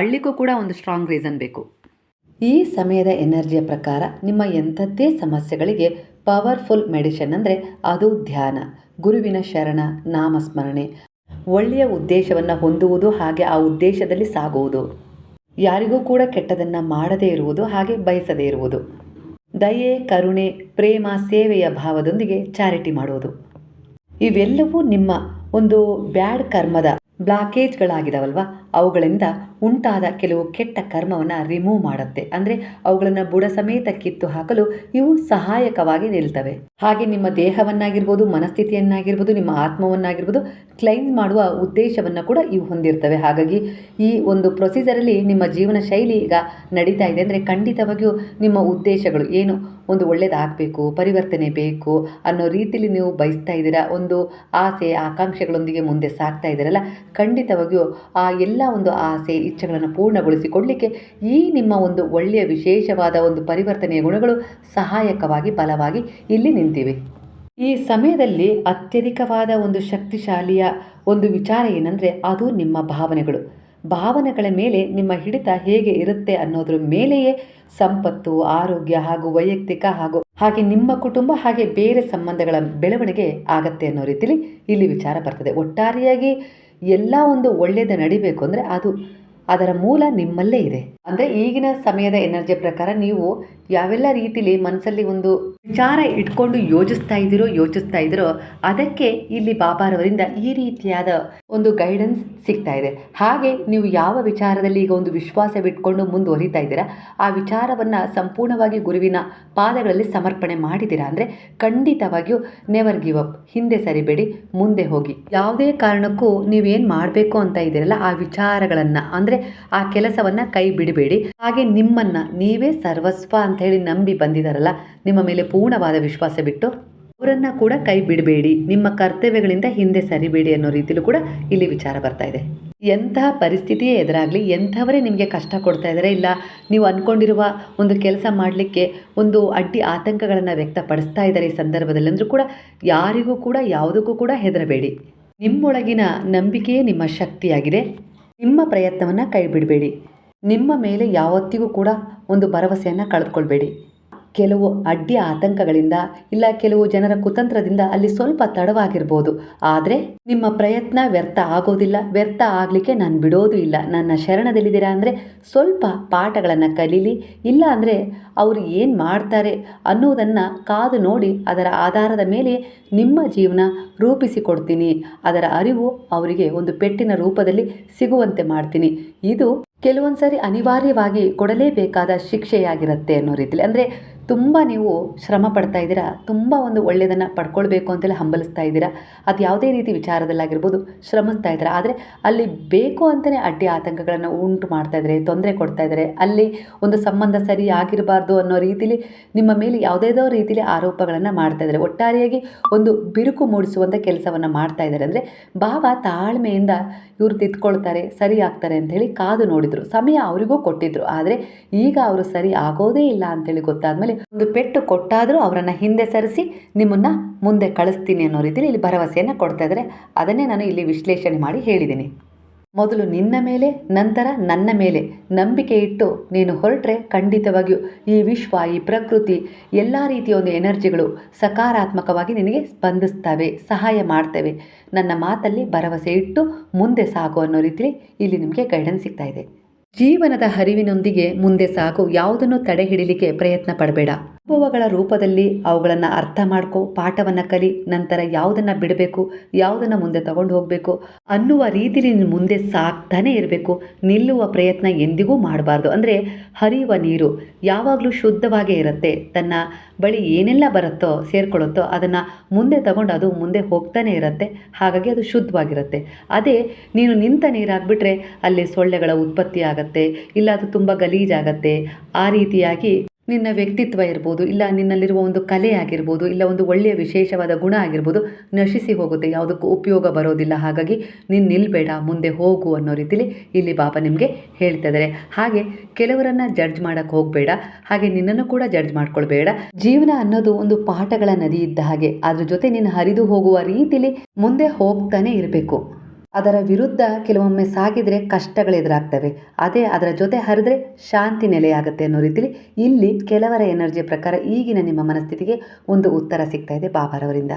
ಅಳ್ಳಿಗೂ ಕೂಡ ಒಂದು ಸ್ಟ್ರಾಂಗ್ ರೀಸನ್ ಬೇಕು. ಈ ಸಮಯದ ಎನರ್ಜಿಯ ಪ್ರಕಾರ ನಿಮ್ಮ ಎಂಥದ್ದೇ ಸಮಸ್ಯೆಗಳಿಗೆ ಪವರ್ಫುಲ್ ಮೆಡಿಷನ್ ಅಂದರೆ ಅದು ಧ್ಯಾನ, ಗುರುವಿನ ಶರಣ, ನಾಮಸ್ಮರಣೆ. ಒಳ್ಳೆಯ ಉದ್ದೇಶವನ್ನು ಹೊಂದುವುದು ಹಾಗೆ ಆ ಉದ್ದೇಶದಲ್ಲಿ ಸಾಗುವುದು. ಯಾರಿಗೂ ಕೂಡ ಕೆಟ್ಟದನ್ನು ಮಾಡದೇ ಇರುವುದು ಹಾಗೆ ಬಯಸದೇ ಇರುವುದು. ದಯೆ, ಕರುಣೆ, ಪ್ರೇಮ, ಸೇವೆಯ ಭಾವದೊಂದಿಗೆ ಚಾರಿಟಿ ಮಾಡುವುದು. ಇವೆಲ್ಲವೂ ನಿಮ್ಮ ಒಂದು ಬ್ಯಾಡ್ ಕರ್ಮದ ಬ್ಲಾಕೇಜ್ಗಳಾಗಿದಾವಲ್ವ? ಅವುಗಳಿಂದ ಉಂಟಾದ ಕೆಲವು ಕೆಟ್ಟ ಕರ್ಮವನ್ನು ರಿಮೂವ್ ಮಾಡುತ್ತೆ. ಅಂದರೆ ಅವುಗಳನ್ನು ಬುಡ ಸಮೇತ ಕಿತ್ತು ಹಾಕಲು ಇವು ಸಹಾಯಕವಾಗಿ ನಿಲ್ತವೆ. ಹಾಗೆ ನಿಮ್ಮ ದೇಹವನ್ನಾಗಿರ್ಬೋದು, ಮನಸ್ಥಿತಿಯನ್ನಾಗಿರ್ಬೋದು, ನಿಮ್ಮ ಆತ್ಮವನ್ನಾಗಿರ್ಬೋದು ಕ್ಲೈಮ್ ಮಾಡುವ ಉದ್ದೇಶವನ್ನು ಕೂಡ ಇವು ಹೊಂದಿರ್ತವೆ. ಹಾಗಾಗಿ ಈ ಒಂದು ಪ್ರೊಸೀಜರಲ್ಲಿ ನಿಮ್ಮ ಜೀವನ ಶೈಲಿ ಈಗ ನಡೀತಾ ಇದೆ. ಅಂದರೆ ಖಂಡಿತವಾಗಿಯೂ ನಿಮ್ಮ ಉದ್ದೇಶಗಳು ಏನು ಒಂದು ಒಳ್ಳೆಯದಾಗಬೇಕು ಪರಿವರ್ತನೆ ಬೇಕು ಅನ್ನೋ ರೀತಿಯಲ್ಲಿ ನೀವು ಬಯಸ್ತಾ ಇದ್ದೀರಾ, ಒಂದು ಆಸೆ, ಆಕಾಂಕ್ಷೆಗಳೊಂದಿಗೆ ಮುಂದೆ ಸಾಗ್ತಾ ಇದ್ದೀರಲ್ಲ, ಖಂಡಿತವಾಗಿಯೂ ಆ ಎಲ್ಲ ಒಂದು ಆಸೆ, ಇಚ್ಛೆಗಳನ್ನು ಪೂರ್ಣಗೊಳಿಸಿಕೊಡಲಿಕ್ಕೆ ಈ ನಿಮ್ಮ ಒಂದು ಒಳ್ಳೆಯ ವಿಶೇಷವಾದ ಒಂದು ಪರಿವರ್ತನೆಯ ಗುಣಗಳು ಸಹಾಯಕವಾಗಿ, ಬಲವಾಗಿ ಇಲ್ಲಿ ನಿಂತಿವೆ. ಈ ಸಮಯದಲ್ಲಿ ಅತ್ಯಧಿಕವಾದ ಒಂದು ಶಕ್ತಿಶಾಲಿಯ ಒಂದು ವಿಚಾರ ಏನಂದರೆ ಅದು ನಿಮ್ಮ ಭಾವನೆಗಳು. ಭಾವನೆಗಳ ಮೇಲೆ ನಿಮ್ಮ ಹಿಡಿತ ಹೇಗೆ ಇರುತ್ತೆ ಅನ್ನೋದ್ರ ಮೇಲೆಯೇ ಸಂಪತ್ತು, ಆರೋಗ್ಯ ಹಾಗೂ ವೈಯಕ್ತಿಕ ಹಾಗೂ ಹಾಗೆ ನಿಮ್ಮ ಕುಟುಂಬ ಹಾಗೆ ಬೇರೆ ಸಂಬಂಧಗಳ ಬೆಳವಣಿಗೆ ಆಗತ್ತೆ ಅನ್ನೋ ರೀತಿಲಿ ಇಲ್ಲಿ ವಿಚಾರ ಬರ್ತದೆ. ಒಟ್ಟಾರೆಯಾಗಿ ಎಲ್ಲ ಒಂದು ಒಳ್ಳೆಯದು ನಡಿಬೇಕು ಅಂದರೆ ಅದು ಅದರ ಮೂಲ ನಿಮ್ಮಲ್ಲೇ ಇದೆ. ಅಂದರೆ ಈಗಿನ ಸಮಯದ ಎನರ್ಜಿ ಪ್ರಕಾರ ನೀವು ಯಾವೆಲ್ಲ ರೀತಿಲಿ ಮನಸ್ಸಲ್ಲಿ ಒಂದು ವಿಚಾರ ಇಟ್ಕೊಂಡು ಯೋಚಿಸ್ತಾ ಇದ್ದೀರೋ ಯೋಚಿಸ್ತಾ ಇದ್ದೀರೋ, ಅದಕ್ಕೆ ಇಲ್ಲಿ ಬಾಬಾರವರಿಂದ ಈ ರೀತಿಯಾದ ಒಂದು ಗೈಡೆನ್ಸ್ ಸಿಗ್ತಾ ಇದೆ. ಹಾಗೆ ನೀವು ಯಾವ ವಿಚಾರದಲ್ಲಿ ಈಗ ಒಂದು ವಿಶ್ವಾಸವಿಟ್ಕೊಂಡು ಮುಂದುವರಿತಾ ಇದ್ದೀರಾ, ಆ ವಿಚಾರವನ್ನು ಸಂಪೂರ್ಣವಾಗಿ ಗುರುವಿನ ಪಾದಗಳಲ್ಲಿ ಸಮರ್ಪಣೆ ಮಾಡಿದ್ದೀರಾ ಅಂದರೆ ಖಂಡಿತವಾಗಿಯೂ ನೆವರ್ ಗಿವ್ ಅಪ್ ಹಿಂದೆ ಸರಿಬೇಡಿ, ಮುಂದೆ ಹೋಗಿ. ಯಾವುದೇ ಕಾರಣಕ್ಕೂ ನೀವೇನು ಮಾಡಬೇಕು ಅಂತ ಇದ್ದೀರಲ್ಲ, ಆ ವಿಚಾರಗಳನ್ನು, ಅಂದರೆ ಆ ಕೆಲಸವನ್ನು ಕೈ ಬಿಡಬೇಡಿ. ಹಾಗೆ ನಿಮ್ಮನ್ನು ನೀವೇ ಸರ್ವಸ್ವ ಅಂತ ಹೇಳಿ ನಂಬಿ ಬಂದಿದ್ದಾರಲ್ಲ ನಿಮ್ಮ ಮೇಲೆ ಪೂರ್ಣವಾದ ವಿಶ್ವಾಸ ಬಿಟ್ಟು ಅವರನ್ನ ಕೂಡ ಕೈ ಬಿಡಬೇಡಿ. ನಿಮ್ಮ ಕರ್ತವ್ಯಗಳಿಂದ ಹಿಂದೆ ಸರಿಬೇಡಿ ಅನ್ನೋ ರೀತಿಲೂ ಕೂಡ ಇಲ್ಲಿ ವಿಚಾರ ಬರ್ತಾ ಇದೆ. ಎಂತಹ ಪರಿಸ್ಥಿತಿಯೇ ಎದುರಾಗಲಿ, ಎಂಥವರೇ ನಿಮಗೆ ಕಷ್ಟ ಕೊಡ್ತಾ ಇದ್ದಾರೆ ಇಲ್ಲ ನೀವು ಅಂದ್ಕೊಂಡಿರುವ ಒಂದು ಕೆಲಸ ಮಾಡಲಿಕ್ಕೆ ಒಂದು ಅಡ್ಡಿ ಆತಂಕಗಳನ್ನು ವ್ಯಕ್ತಪಡಿಸ್ತಾ ಇದ್ದಾರೆ ಈ ಸಂದರ್ಭದಲ್ಲಿ ಅಂದರೂ ಕೂಡ ಯಾರಿಗೂ ಕೂಡ, ಯಾವುದಕ್ಕೂ ಕೂಡ ಹೆದರಬೇಡಿ. ನಿಮ್ಮೊಳಗಿನ ನಂಬಿಕೆಯೇ ನಿಮ್ಮ ಶಕ್ತಿಯಾಗಿದೆ. ನಿಮ್ಮ ಪ್ರಯತ್ನವನ್ನು ಕೈಬಿಡಬೇಡಿ. ನಿಮ್ಮ ಮೇಲೆ ಯಾವತ್ತಿಗೂ ಕೂಡ ಒಂದು ಭರವಸೆಯನ್ನು ಕಳೆದುಕೊಳ್ಬೇಡಿ. ಕೆಲವು ಅಡ್ಡಿ ಆತಂಕಗಳಿಂದ ಇಲ್ಲ ಕೆಲವು ಜನರ ಕುತಂತ್ರದಿಂದ ಅಲ್ಲಿ ಸ್ವಲ್ಪ ತಡವಾಗಿರ್ಬೋದು. ಆದರೆ ನಿಮ್ಮ ಪ್ರಯತ್ನ ವ್ಯರ್ಥ ಆಗೋದಿಲ್ಲ. ವ್ಯರ್ಥ ಆಗಲಿಕ್ಕೆ ನಾನು ಬಿಡೋದು ಇಲ್ಲ. ನನ್ನ ಶರಣದಲ್ಲಿದ್ದೀರಾ ಅಂದರೆ ಸ್ವಲ್ಪ ಪಾಠಗಳನ್ನು ಕಲೀಲಿ. ಇಲ್ಲ ಅಂದರೆ ಅವರು ಏನು ಮಾಡ್ತಾರೆ ಅನ್ನೋದನ್ನು ಕಾದು ನೋಡಿ ಅದರ ಆಧಾರದ ಮೇಲೆ ನಿಮ್ಮ ಜೀವನ ರೂಪಿಸಿಕೊಡ್ತೀನಿ. ಅದರ ಅರಿವು ಅವರಿಗೆ ಒಂದು ಪೆಟ್ಟಿನ ರೂಪದಲ್ಲಿ ಸಿಗುವಂತೆ ಮಾಡ್ತೀನಿ. ಇದು ಕೆಲವೊಂದು ಸರಿ ಅನಿವಾರ್ಯವಾಗಿ ಕೊಡಲೇಬೇಕಾದ ಶಿಕ್ಷೆಯಾಗಿರುತ್ತೆ ಅನ್ನೋ ರೀತಿಯಲ್ಲಿ ಅಂದರೆ ತುಂಬ ನೀವು ಶ್ರಮ ಪಡ್ತಾ ಇದ್ದೀರಾ, ತುಂಬ ಒಂದು ಒಳ್ಳೆಯದನ್ನು ಪಡ್ಕೊಳ್ಬೇಕು ಅಂತೇಳಿ ಹಂಬಲಿಸ್ತಾ ಇದ್ದೀರಾ, ಅದು ಯಾವುದೇ ರೀತಿ ವಿಚಾರದಲ್ಲಾಗಿರ್ಬೋದು ಶ್ರಮಿಸ್ತಾ ಇದ್ದೀರಾ. ಆದರೆ ಅಲ್ಲಿ ಬೇಕು ಅಂತಲೇ ಅಡ್ಡಿ ಆತಂಕಗಳನ್ನು ಉಂಟು ಮಾಡ್ತಾ ಇದ್ದಾರೆ ತೊಂದರೆ ಕೊಡ್ತಾ ಇದ್ದಾರೆ ಅಲ್ಲಿ ಒಂದು ಸಂಬಂಧ ಸರಿ ಆಗಿರಬಾರ್ದು ಅನ್ನೋ ರೀತಿಲಿ ನಿಮ್ಮ ಮೇಲೆ ಯಾವುದೇದೋ ರೀತಿಲಿ ಆರೋಪಗಳನ್ನು ಮಾಡ್ತಾ ಇದ್ದಾರೆ. ಒಟ್ಟಾರೆಯಾಗಿ ಒಂದು ಬಿರುಕು ಮೂಡಿಸುವಂಥ ಕೆಲಸವನ್ನು ಮಾಡ್ತಾ ಇದ್ದಾರೆ. ಅಂದರೆ ಭಾವ ತಾಳ್ಮೆಯಿಂದ ಇವರು ತಿದ್ಕೊಳ್ತಾರೆ, ಸರಿ ಆಗ್ತಾರೆ ಹೇಳಿ ಕಾದು ನೋಡಿದರು ಸಮಯ ಅವರಿಗೂ ಕೊಟ್ಟಿದ್ರು. ಆದರೆ ಈಗ ಅವರು ಸರಿ ಆಗೋದೇ ಇಲ್ಲ ಅಂತೇಳಿ ಗೊತ್ತಾದ್ಮೇಲೆ ಒಂದು ಪೆಟ್ಟು ಕೊಟ್ಟಾದರೂ ಅವರನ್ನು ಹಿಂದೆ ಸರಿಸಿ ನಿಮ್ಮನ್ನು ಮುಂದೆ ಕಳಿಸ್ತೀನಿ ಅನ್ನೋ ರೀತಿಯಲ್ಲಿ ಇಲ್ಲಿ ಭರವಸೆಯನ್ನು ಕೊಡ್ತಾ ಇದ್ದಾರೆ ಅದನ್ನೇ ನಾನು ಇಲ್ಲಿ ವಿಶ್ಲೇಷಣೆ ಮಾಡಿ ಹೇಳಿದ್ದೀನಿ. ಮೊದಲು ನಿನ್ನ ಮೇಲೆ, ನಂತರ ನನ್ನ ಮೇಲೆ ನಂಬಿಕೆ ಇಟ್ಟು ನೀನು ಹೊರಟ್ರೆ ಖಂಡಿತವಾಗಿಯೂ ಈ ವಿಶ್ವ, ಈ ಪ್ರಕೃತಿ, ಎಲ್ಲ ರೀತಿಯ ಒಂದು ಎನರ್ಜಿಗಳು ಸಕಾರಾತ್ಮಕವಾಗಿ ನಿನಗೆ ಸ್ಪಂದಿಸ್ತವೆ, ಸಹಾಯ ಮಾಡ್ತವೆ. ನನ್ನ ಮಾತಲ್ಲಿ ಭರವಸೆ ಇಟ್ಟು ಮುಂದೆ ಸಾಗು ಅನ್ನೋ ರೀತಿಯಲ್ಲಿ ಇಲ್ಲಿ ನಿಮಗೆ ಗೈಡೆನ್ಸ್ ಸಿಗ್ತಾ ಇದೆ. ಜೀವನದ ಹರಿವಿನೊಂದಿಗೆ ಮುಂದೆ ಸಾಗು ಯಾವುದನ್ನು ತಡೆ ಹಿಡಿಲಿಕ್ಕೆ ಪ್ರಯತ್ನ ಪಡಬೇಡ. ಅನುಭವಗಳ ರೂಪದಲ್ಲಿ ಅವುಗಳನ್ನು ಅರ್ಥ ಮಾಡ್ಕೋ, ಪಾಠವನ್ನು ಕಲಿ, ನಂತರ ಯಾವುದನ್ನು ಬಿಡಬೇಕು, ಯಾವುದನ್ನು ಮುಂದೆ ತಗೊಂಡು ಹೋಗಬೇಕು ಅನ್ನುವ ರೀತಿಲಿ ಮುಂದೆ ಸಾಕ್ತಾನೆ ಇರಬೇಕು. ನಿಲ್ಲುವ ಪ್ರಯತ್ನ ಎಂದಿಗೂ ಮಾಡಬಾರ್ದು. ಅಂದರೆ ಹರಿಯುವ ನೀರು ಯಾವಾಗಲೂ ಶುದ್ಧವಾಗೇ ಇರುತ್ತೆ. ತನ್ನ ಬಳಿ ಏನೆಲ್ಲ ಬರುತ್ತೋ, ಸೇರ್ಕೊಳ್ಳುತ್ತೋ ಅದನ್ನು ಮುಂದೆ ತಗೊಂಡು ಅದು ಮುಂದೆ ಹೋಗ್ತಾನೆ ಇರುತ್ತೆ. ಹಾಗಾಗಿ ಅದು ಶುದ್ಧವಾಗಿರುತ್ತೆ. ಅದೇ ನೀನು ನಿಂತ ನೀರಾಗ್ಬಿಟ್ರೆ ಅಲ್ಲಿ ಸೊಳ್ಳೆಗಳ ಉತ್ಪತ್ತಿ ಆಗುತ್ತೆ, ಇಲ್ಲ ಅದು ತುಂಬ ಗಲೀಜಾಗತ್ತೆ. ಆ ರೀತಿಯಾಗಿ ನಿನ್ನ ವ್ಯಕ್ತಿತ್ವ ಇರ್ಬೋದು, ಇಲ್ಲ ನಿನ್ನಲ್ಲಿರುವ ಒಂದು ಕಲೆ ಆಗಿರ್ಬೋದು, ಇಲ್ಲ ಒಂದು ಒಳ್ಳೆಯ ವಿಶೇಷವಾದ ಗುಣ ಆಗಿರ್ಬೋದು, ನಶಿಸಿ ಹೋಗುತ್ತೆ, ಯಾವುದಕ್ಕೂ ಉಪಯೋಗ ಬರೋದಿಲ್ಲ. ಹಾಗಾಗಿ ನೀನು ನಿಲ್ಬೇಡ, ಮುಂದೆ ಹೋಗು ಅನ್ನೋ ರೀತಿಲಿ ಇಲ್ಲಿ ಬಾಬಾ ನಿಮಗೆ ಹೇಳ್ತಾ ಇದ್ದಾರೆ. ಹಾಗೆ ಕೆಲವರನ್ನು ಜಡ್ಜ್ ಮಾಡೋಕ್ಕೆ ಹೋಗಬೇಡ, ಹಾಗೆ ನಿನ್ನನ್ನು ಕೂಡ ಜಡ್ಜ್ ಮಾಡ್ಕೊಳ್ಬೇಡ. ಜೀವನ ಅನ್ನೋದು ಒಂದು ಪಾಠಗಳ ನದಿ ಇದ್ದ ಹಾಗೆ, ಅದ್ರ ಜೊತೆ ನೀನು ಹರಿದು ಹೋಗುವ ರೀತಿಲಿ ಮುಂದೆ ಹೋಗ್ತಾನೆ ಇರಬೇಕು. ಅದರ ವಿರುದ್ಧ ಕೆಲವೊಮ್ಮೆ ಸಾಗಿದರೆ ಕಷ್ಟಗಳು ಎದುರಾಗ್ತವೆ. ಅದೇ ಅದರ ಜೊತೆ ಹರಿದ್ರೆ ಶಾಂತಿ ನೆಲೆಯಾಗುತ್ತೆ ಅನ್ನೋ ರೀತಿಲಿ ಇಲ್ಲಿ ಕೆಲವರ ಎನರ್ಜಿ ಪ್ರಕಾರ ಈಗಿನ ನಿಮ್ಮ ಮನಸ್ಥಿತಿಗೆ ಒಂದು ಉತ್ತರ ಸಿಗ್ತಾ ಇದೆ ಬಾಬಾರವರಿಂದ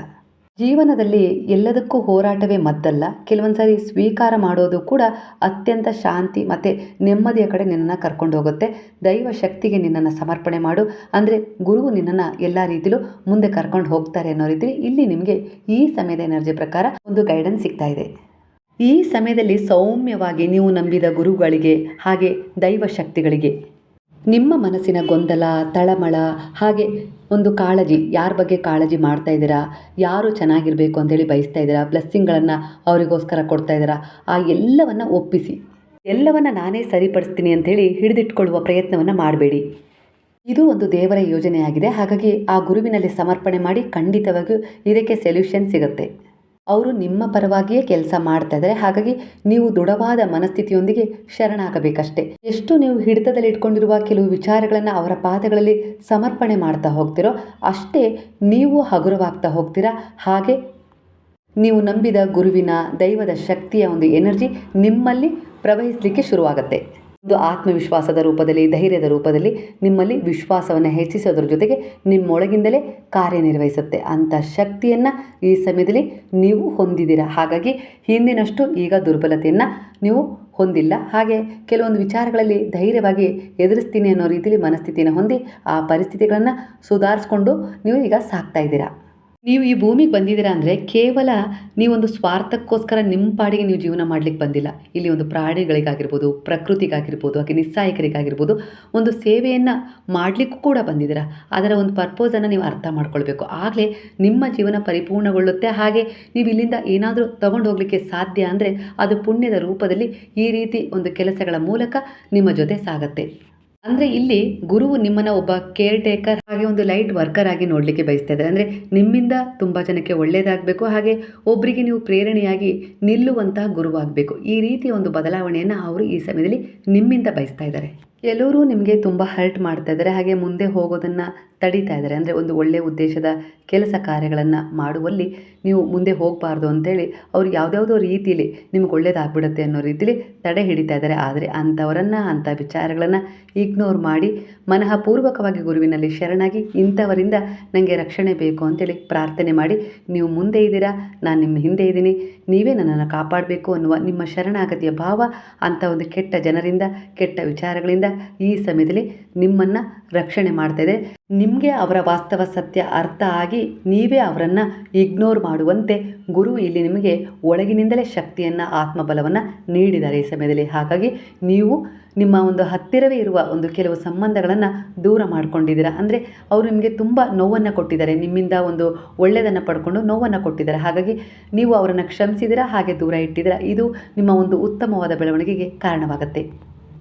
ಜೀವನದಲ್ಲಿ ಎಲ್ಲದಕ್ಕೂ ಹೋರಾಟವೇ ಮದ್ದಲ್ಲ. ಕೆಲವೊಂದು ಸಾರಿ ಸ್ವೀಕಾರ ಮಾಡೋದು ಕೂಡ ಅತ್ಯಂತ ಶಾಂತಿ ಮತ್ತು ನೆಮ್ಮದಿಯ ಕಡೆ ನಿನ್ನನ್ನು ಕರ್ಕೊಂಡು ಹೋಗುತ್ತೆ. ದೈವ ಶಕ್ತಿಗೆ ನಿನ್ನನ್ನು ಸಮರ್ಪಣೆ ಮಾಡು. ಅಂದರೆ ಗುರುವು ನಿನ್ನನ್ನು ಎಲ್ಲ ರೀತಿಲೂ ಮುಂದೆ ಕರ್ಕೊಂಡು ಹೋಗ್ತಾರೆ ಅನ್ನೋ ರೀತಿಲಿ ಇಲ್ಲಿ ನಿಮಗೆ ಈ ಸಮಯದ ಎನರ್ಜಿ ಪ್ರಕಾರ ಒಂದು ಗೈಡೆನ್ಸ್ ಸಿಗ್ತಾ ಇದೆ. ಈ ಸಮಯದಲ್ಲಿ ಸೌಮ್ಯವಾಗಿ ನೀವು ನಂಬಿದ ಗುರುಗಳಿಗೆ ಹಾಗೆ ದೈವ ಶಕ್ತಿಗಳಿಗೆ. ನಿಮ್ಮ ಮನಸ್ಸಿನ ಗೊಂದಲ, ತಳಮಳ, ಹಾಗೆ ಒಂದು ಕಾಳಜಿ, ಯಾರ ಬಗ್ಗೆ ಕಾಳಜಿ ಮಾಡ್ತಾ ಇದ್ದೀರಾ, ಯಾರು ಚೆನ್ನಾಗಿರಬೇಕು ಅಂತೇಳಿ ಬಯಸ್ತಾ ಇದ್ದೀರಾ ಬ್ಲೆಸ್ಸಿಂಗ್ಗಳನ್ನು ಅವರಿಗೋಸ್ಕರ ಕೊಡ್ತಾ ಇದ್ದೀರಾ, ಆ ಎಲ್ಲವನ್ನು ಒಪ್ಪಿಸಿ. ಎಲ್ಲವನ್ನು ನಾನೇ ಸರಿಪಡಿಸ್ತೀನಿ ಅಂಥೇಳಿ ಹಿಡಿದಿಟ್ಕೊಳ್ಳುವ ಪ್ರಯತ್ನವನ್ನು ಮಾಡಬೇಡಿ. ಇದು ಒಂದು ದೇವರ ಯೋಜನೆಯಾಗಿದೆ. ಹಾಗಾಗಿ ಆ ಗುರುವಿನಲ್ಲಿ ಸಮರ್ಪಣೆ ಮಾಡಿ ಖಂಡಿತವಾಗಿಯೂ ಇದಕ್ಕೆ ಸೊಲ್ಯೂಷನ್ ಸಿಗುತ್ತೆ. ಅವರು ನಿಮ್ಮ ಪರವಾಗಿಯೇ ಕೆಲಸ ಮಾಡ್ತಾ ಇದ್ದಾರೆ. ಹಾಗಾಗಿ ನೀವು ದೃಢವಾದ ಮನಸ್ಥಿತಿಯೊಂದಿಗೆ ಶರಣಾಗಬೇಕಷ್ಟೇ. ಎಷ್ಟು ನೀವು ಹಿಡಿತದಲ್ಲಿ ಇಟ್ಕೊಂಡಿರುವ ಕೆಲವು ವಿಚಾರಗಳನ್ನು ಅವರ ಪಾದಗಳಲ್ಲಿ ಸಮರ್ಪಣೆ ಮಾಡ್ತಾ ಹೋಗ್ತಿರೋ, ಅಷ್ಟೇ ನೀವು ಹಗುರವಾಗ್ತಾ ಹೋಗ್ತೀರಾ? ಹಾಗೆ ನೀವು ನಂಬಿದ ಗುರುವಿನ ದೈವದ ಶಕ್ತಿಯ ಒಂದು ಎನರ್ಜಿ ನಿಮ್ಮಲ್ಲಿ ಪ್ರವಹಿಸಲಿಕ್ಕೆ ಶುರುವಾಗುತ್ತೆ. ಒಂದು ಆತ್ಮವಿಶ್ವಾಸದ ರೂಪದಲ್ಲಿ, ಧೈರ್ಯದ ರೂಪದಲ್ಲಿ ನಿಮ್ಮಲ್ಲಿ ವಿಶ್ವಾಸವನ್ನು ಹೆಚ್ಚಿಸೋದ್ರ ಜೊತೆಗೆ ನಿಮ್ಮೊಳಗಿಂದಲೇ ಕಾರ್ಯನಿರ್ವಹಿಸುತ್ತೆ. ಅಂಥ ಶಕ್ತಿಯನ್ನು ಈ ಸಮಯದಲ್ಲಿ ನೀವು ಹೊಂದಿದ್ದೀರಾ? ಹಾಗಾಗಿ ಹಿಂದಿನಷ್ಟು ಈಗ ದುರ್ಬಲತೆಯನ್ನು ನೀವು ಹೊಂದಿಲ್ಲ. ಹಾಗೆ ಕೆಲವೊಂದು ವಿಚಾರಗಳಲ್ಲಿ ಧೈರ್ಯವಾಗಿ ಎದುರಿಸ್ತೀನಿ ಅನ್ನೋ ರೀತಿಯಲ್ಲಿ ಮನಸ್ಥಿತಿಯನ್ನು ಹೊಂದಿ ಆ ಪರಿಸ್ಥಿತಿಗಳನ್ನು ಸುಧಾರಿಸ್ಕೊಂಡು ನೀವು ಈಗ ಸಾಕ್ತಾ ಇದ್ದೀರಾ? ನೀವು ಈ ಭೂಮಿಗೆ ಬಂದಿದ್ದೀರಾ ಅಂದರೆ ಕೇವಲ ನೀವೊಂದು ಸ್ವಾರ್ಥಕ್ಕೋಸ್ಕರ ನಿಮ್ಮ ಪಾಡಿಗೆ ನೀವು ಜೀವನ ಮಾಡಲಿಕ್ಕೆ ಬಂದಿಲ್ಲ. ಇಲ್ಲಿ ಒಂದು ಪ್ರಾಣಿಗಳಿಗಾಗಿರ್ಬೋದು, ಪ್ರಕೃತಿಗಾಗಿರ್ಬೋದು, ಹಾಗೆ ನಿಸ್ಸಾಯಕರಿಗಾಗಿರ್ಬೋದು ಒಂದು ಸೇವೆಯನ್ನು ಮಾಡಲಿಕ್ಕೂ ಕೂಡ ಬಂದಿದ್ದೀರಾ. ಅದರ ಒಂದು ಪರ್ಪೋಸನ್ನು ನೀವು ಅರ್ಥ ಮಾಡ್ಕೊಳ್ಬೇಕು. ಆಗಲೇ ನಿಮ್ಮ ಜೀವನ ಪರಿಪೂರ್ಣಗೊಳ್ಳುತ್ತೆ. ಹಾಗೆ ನೀವು ಇಲ್ಲಿಂದ ಏನಾದರೂ ತಗೊಂಡು ಹೋಗಲಿಕ್ಕೆ ಸಾಧ್ಯ ಅಂದರೆ ಅದು ಪುಣ್ಯದ ರೂಪದಲ್ಲಿ ಈ ರೀತಿ ಒಂದು ಕೆಲಸಗಳ ಮೂಲಕ ನಿಮ್ಮ ಜೊತೆ ಸಾಗತ್ತೆ. ಅಂದರೆ ಇಲ್ಲಿ ಗುರುವು ನಿಮ್ಮನ್ನ ಒಬ್ಬ ಕೇರ್ ಟೇಕರ್ ಹಾಗೆ ಒಂದು ಲೈಟ್ ವರ್ಕರ್ ಆಗಿ ನೋಡಲಿಕ್ಕೆ ಬಯಸ್ತಾ ಇದ್ದಾರೆ. ಅಂದರೆ ನಿಮ್ಮಿಂದ ತುಂಬ ಜನಕ್ಕೆ ಒಳ್ಳೆಯದಾಗಬೇಕು ಹಾಗೆ ಒಬ್ಬರಿಗೆ ನೀವು ಪ್ರೇರಣೆಯಾಗಿ ನಿಲ್ಲುವಂತಹ ಗುರುವಾಗಬೇಕು. ಈ ರೀತಿಯ ಒಂದು ಬದಲಾವಣೆಯನ್ನು ಅವರು ಈ ಸಮಯದಲ್ಲಿ ನಿಮ್ಮಿಂದ ಬಯಸ್ತಾ ಇದ್ದಾರೆ. ಎಲ್ಲರೂ ನಿಮಗೆ ತುಂಬ ಹರ್ಟ್ ಮಾಡ್ತಾ ಇದ್ದಾರೆ. ಹಾಗೆ ಮುಂದೆ ಹೋಗೋದನ್ನು ತಡೀತಾ ಇದ್ದಾರೆ. ಅಂದರೆ ಒಂದು ಒಳ್ಳೆಯ ಉದ್ದೇಶದ ಕೆಲಸ ಕಾರ್ಯಗಳನ್ನು ಮಾಡುವಲ್ಲಿ ನೀವು ಮುಂದೆ ಹೋಗಬಾರ್ದು ಅಂತೇಳಿ ಅವ್ರು ಯಾವುದ್ಯಾವುದೋ ರೀತಿಯಲ್ಲಿ ನಿಮ್ಗೆ ಒಳ್ಳೇದಾಗ್ಬಿಡುತ್ತೆ ಅನ್ನೋ ರೀತಿಲಿ ತಡೆ ಹಿಡಿತಾ ಇದ್ದಾರೆ. ಆದರೆ ಅಂಥವರನ್ನು ಅಂಥ ವಿಚಾರಗಳನ್ನು ಇಗ್ನೋರ್ ಮಾಡಿ ಮನಃಪೂರ್ವಕವಾಗಿ ಗುರುವಿನಲ್ಲಿ ಶರಣಾಗಿ ಇಂಥವರಿಂದ ನನಗೆ ರಕ್ಷಣೆ ಬೇಕು ಅಂತೇಳಿ ಪ್ರಾರ್ಥನೆ ಮಾಡಿ, ನೀವು ಮುಂದೆ ಇದ್ದೀರಾ? ನಾನು ನಿಮ್ಮ ಹಿಂದೆ ಇದ್ದೀನಿ. ನೀವೇ ನನ್ನನ್ನು ಕಾಪಾಡಬೇಕು ಅನ್ನುವ ನಿಮ್ಮ ಶರಣಾಗತಿಯ ಭಾವ ಅಂಥ ಒಂದು ಕೆಟ್ಟ ಜನರಿಂದ, ಕೆಟ್ಟ ವಿಚಾರಗಳಿಂದ ಈ ಸಮಯದಲ್ಲಿ ನಿಮ್ಮನ್ನು ರಕ್ಷಣೆ ಮಾಡ್ತಾ ಇದೆ. ನಿಮಗೆ ಅವರ ವಾಸ್ತವ ಸತ್ಯ ಅರ್ಥ ಆಗಿ ನೀವೇ ಅವರನ್ನು ಇಗ್ನೋರ್ ಮಾಡುವಂತೆ ಗುರು ಇಲ್ಲಿ ನಿಮಗೆ ಒಳಗಿನಿಂದಲೇ ಶಕ್ತಿಯನ್ನು, ಆತ್ಮಬಲವನ್ನು ನೀಡಿದ್ದಾರೆ ಈ ಸಮಯದಲ್ಲಿ. ಹಾಗಾಗಿ ನೀವು ನಿಮ್ಮ ಒಂದು ಹತ್ತಿರವೇ ಇರುವ ಒಂದು ಕೆಲವು ಸಂಬಂಧಗಳನ್ನು ದೂರ ಮಾಡಿಕೊಂಡಿದ್ದೀರಾ? ಅಂದರೆ ಅವರು ನಿಮಗೆ ತುಂಬ ನೋವನ್ನು ಕೊಟ್ಟಿದ್ದಾರೆ. ನಿಮ್ಮಿಂದ ಒಂದು ಒಳ್ಳೆಯದನ್ನು ಪಡ್ಕೊಂಡು ನೋವನ್ನು ಕೊಟ್ಟಿದ್ದಾರೆ. ಹಾಗಾಗಿ ನೀವು ಅವರನ್ನು ಕ್ಷಮಿಸಿದಿರ ಹಾಗೆ ದೂರ ಇಟ್ಟಿದ್ದೀರಾ? ಇದು ನಿಮ್ಮ ಒಂದು ಉತ್ತಮವಾದ ಬೆಳವಣಿಗೆಗೆ ಕಾರಣವಾಗುತ್ತೆ.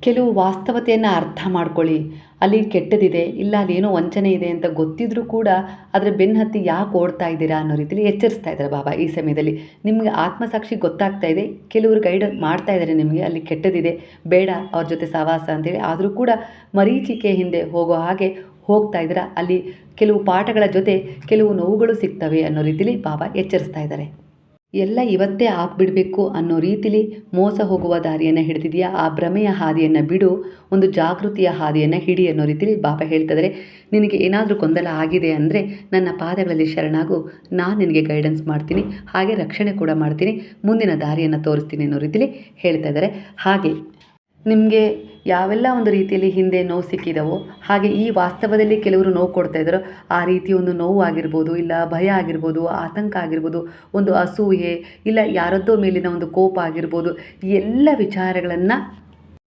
ಕೆಲವು ವಾಸ್ತವತೆಯನ್ನು ಅರ್ಥ ಮಾಡ್ಕೊಳ್ಳಿ. ಅಲ್ಲಿ ಕೆಟ್ಟದಿದೆ, ಇಲ್ಲ ಅಲ್ಲಿ ಏನೋ ವಂಚನೆ ಇದೆ ಅಂತ ಗೊತ್ತಿದ್ರೂ ಕೂಡ ಅದರ ಬೆನ್ನು ಹತ್ತಿ ಯಾಕೆ ಓಡ್ತಾ ಇದ್ದೀರಾ ಅನ್ನೋ ರೀತಿಯಲ್ಲಿ ಎಚ್ಚರಿಸ್ತಾ ಇದ್ದಾರೆ ಬಾಬಾ ಈ ಸಮಯದಲ್ಲಿ. ನಿಮಗೆ ಆತ್ಮಸಾಕ್ಷಿ ಗೊತ್ತಾಗ್ತಾ ಇದೆ, ಕೆಲವರು ಗೈಡ್ ಮಾಡ್ತಾ ಇದ್ದಾರೆ ನಿಮಗೆ, ಅಲ್ಲಿ ಕೆಟ್ಟದಿದೆ, ಬೇಡ ಅವ್ರ ಜೊತೆ ಸಹವಾಸ ಅಂತೇಳಿ. ಆದರೂ ಕೂಡ ಮರೀಚಿಕೆ ಹಿಂದೆ ಹೋಗೋ ಹಾಗೆ ಹೋಗ್ತಾ ಇದ್ದೀರಾ, ಅಲ್ಲಿ ಕೆಲವು ಪಾಠಗಳ ಜೊತೆ ಕೆಲವು ನೋವುಗಳು ಸಿಗ್ತವೆ ಅನ್ನೋ ರೀತಿಯಲ್ಲಿ ಬಾಬಾ ಎಚ್ಚರಿಸ್ತಾ ಇದ್ದಾರೆ. ಎಲ್ಲ ಇವತ್ತೇ ಆಗ್ಬಿಡಬೇಕು ಅನ್ನೋ ರೀತಿಲಿ ಮೋಸ ಹೋಗುವ ದಾರಿಯನ್ನು ಹಿಡಿದಿದೆಯಾ? ಆ ಭ್ರಮೆಯ ಹಾದಿಯನ್ನು ಬಿಡು, ಒಂದು ಜಾಗೃತಿಯ ಹಾದಿಯನ್ನು ಹಿಡಿ ಅನ್ನೋ ರೀತಿಲಿ ಬಾಬಾ ಹೇಳ್ತಿದ್ದಾರೆ ನಿನಗೆ ಏನಾದರೂ ಗೊಂದಲ ಆಗಿದೆ ಅಂದರೆ ನನ್ನ ಪಾದಗಳಲ್ಲಿ ಶರಣಾಗು. ನಾನು ನಿನಗೆ ಗೈಡೆನ್ಸ್ ಮಾಡ್ತೀನಿ, ಹಾಗೆ ರಕ್ಷಣೆ ಕೂಡ ಮಾಡ್ತೀನಿ, ಮುಂದಿನ ದಾರಿಯನ್ನು ತೋರಿಸ್ತೀನಿ ಅನ್ನೋ ರೀತಿಲಿ ಹೇಳ್ತಾ ಇದ್ದಾರೆ ಹಾಗೆ ನಿಮಗೆ ಯಾವೆಲ್ಲ ಒಂದು ರೀತಿಯಲ್ಲಿ ಹಿಂದೆ ನೋವು ಸಿಕ್ಕಿದವೋ, ಹಾಗೆ ಈ ವಾಸ್ತವದಲ್ಲಿ ಕೆಲವರು ನೋವು ಕೊಡ್ತಾ ಇದ್ದಾರೋ, ಆ ರೀತಿ ಒಂದು ನೋವು ಆಗಿರ್ಬೋದು, ಇಲ್ಲ ಭಯ ಆಗಿರ್ಬೋದು, ಆತಂಕ ಆಗಿರ್ಬೋದು, ಒಂದು ಅಸೂಯೆ, ಇಲ್ಲ ಯಾರದ್ದೋ ಮೇಲಿನ ಒಂದು ಕೋಪ ಆಗಿರ್ಬೋದು ಎಲ್ಲ ವಿಚಾರಗಳನ್ನು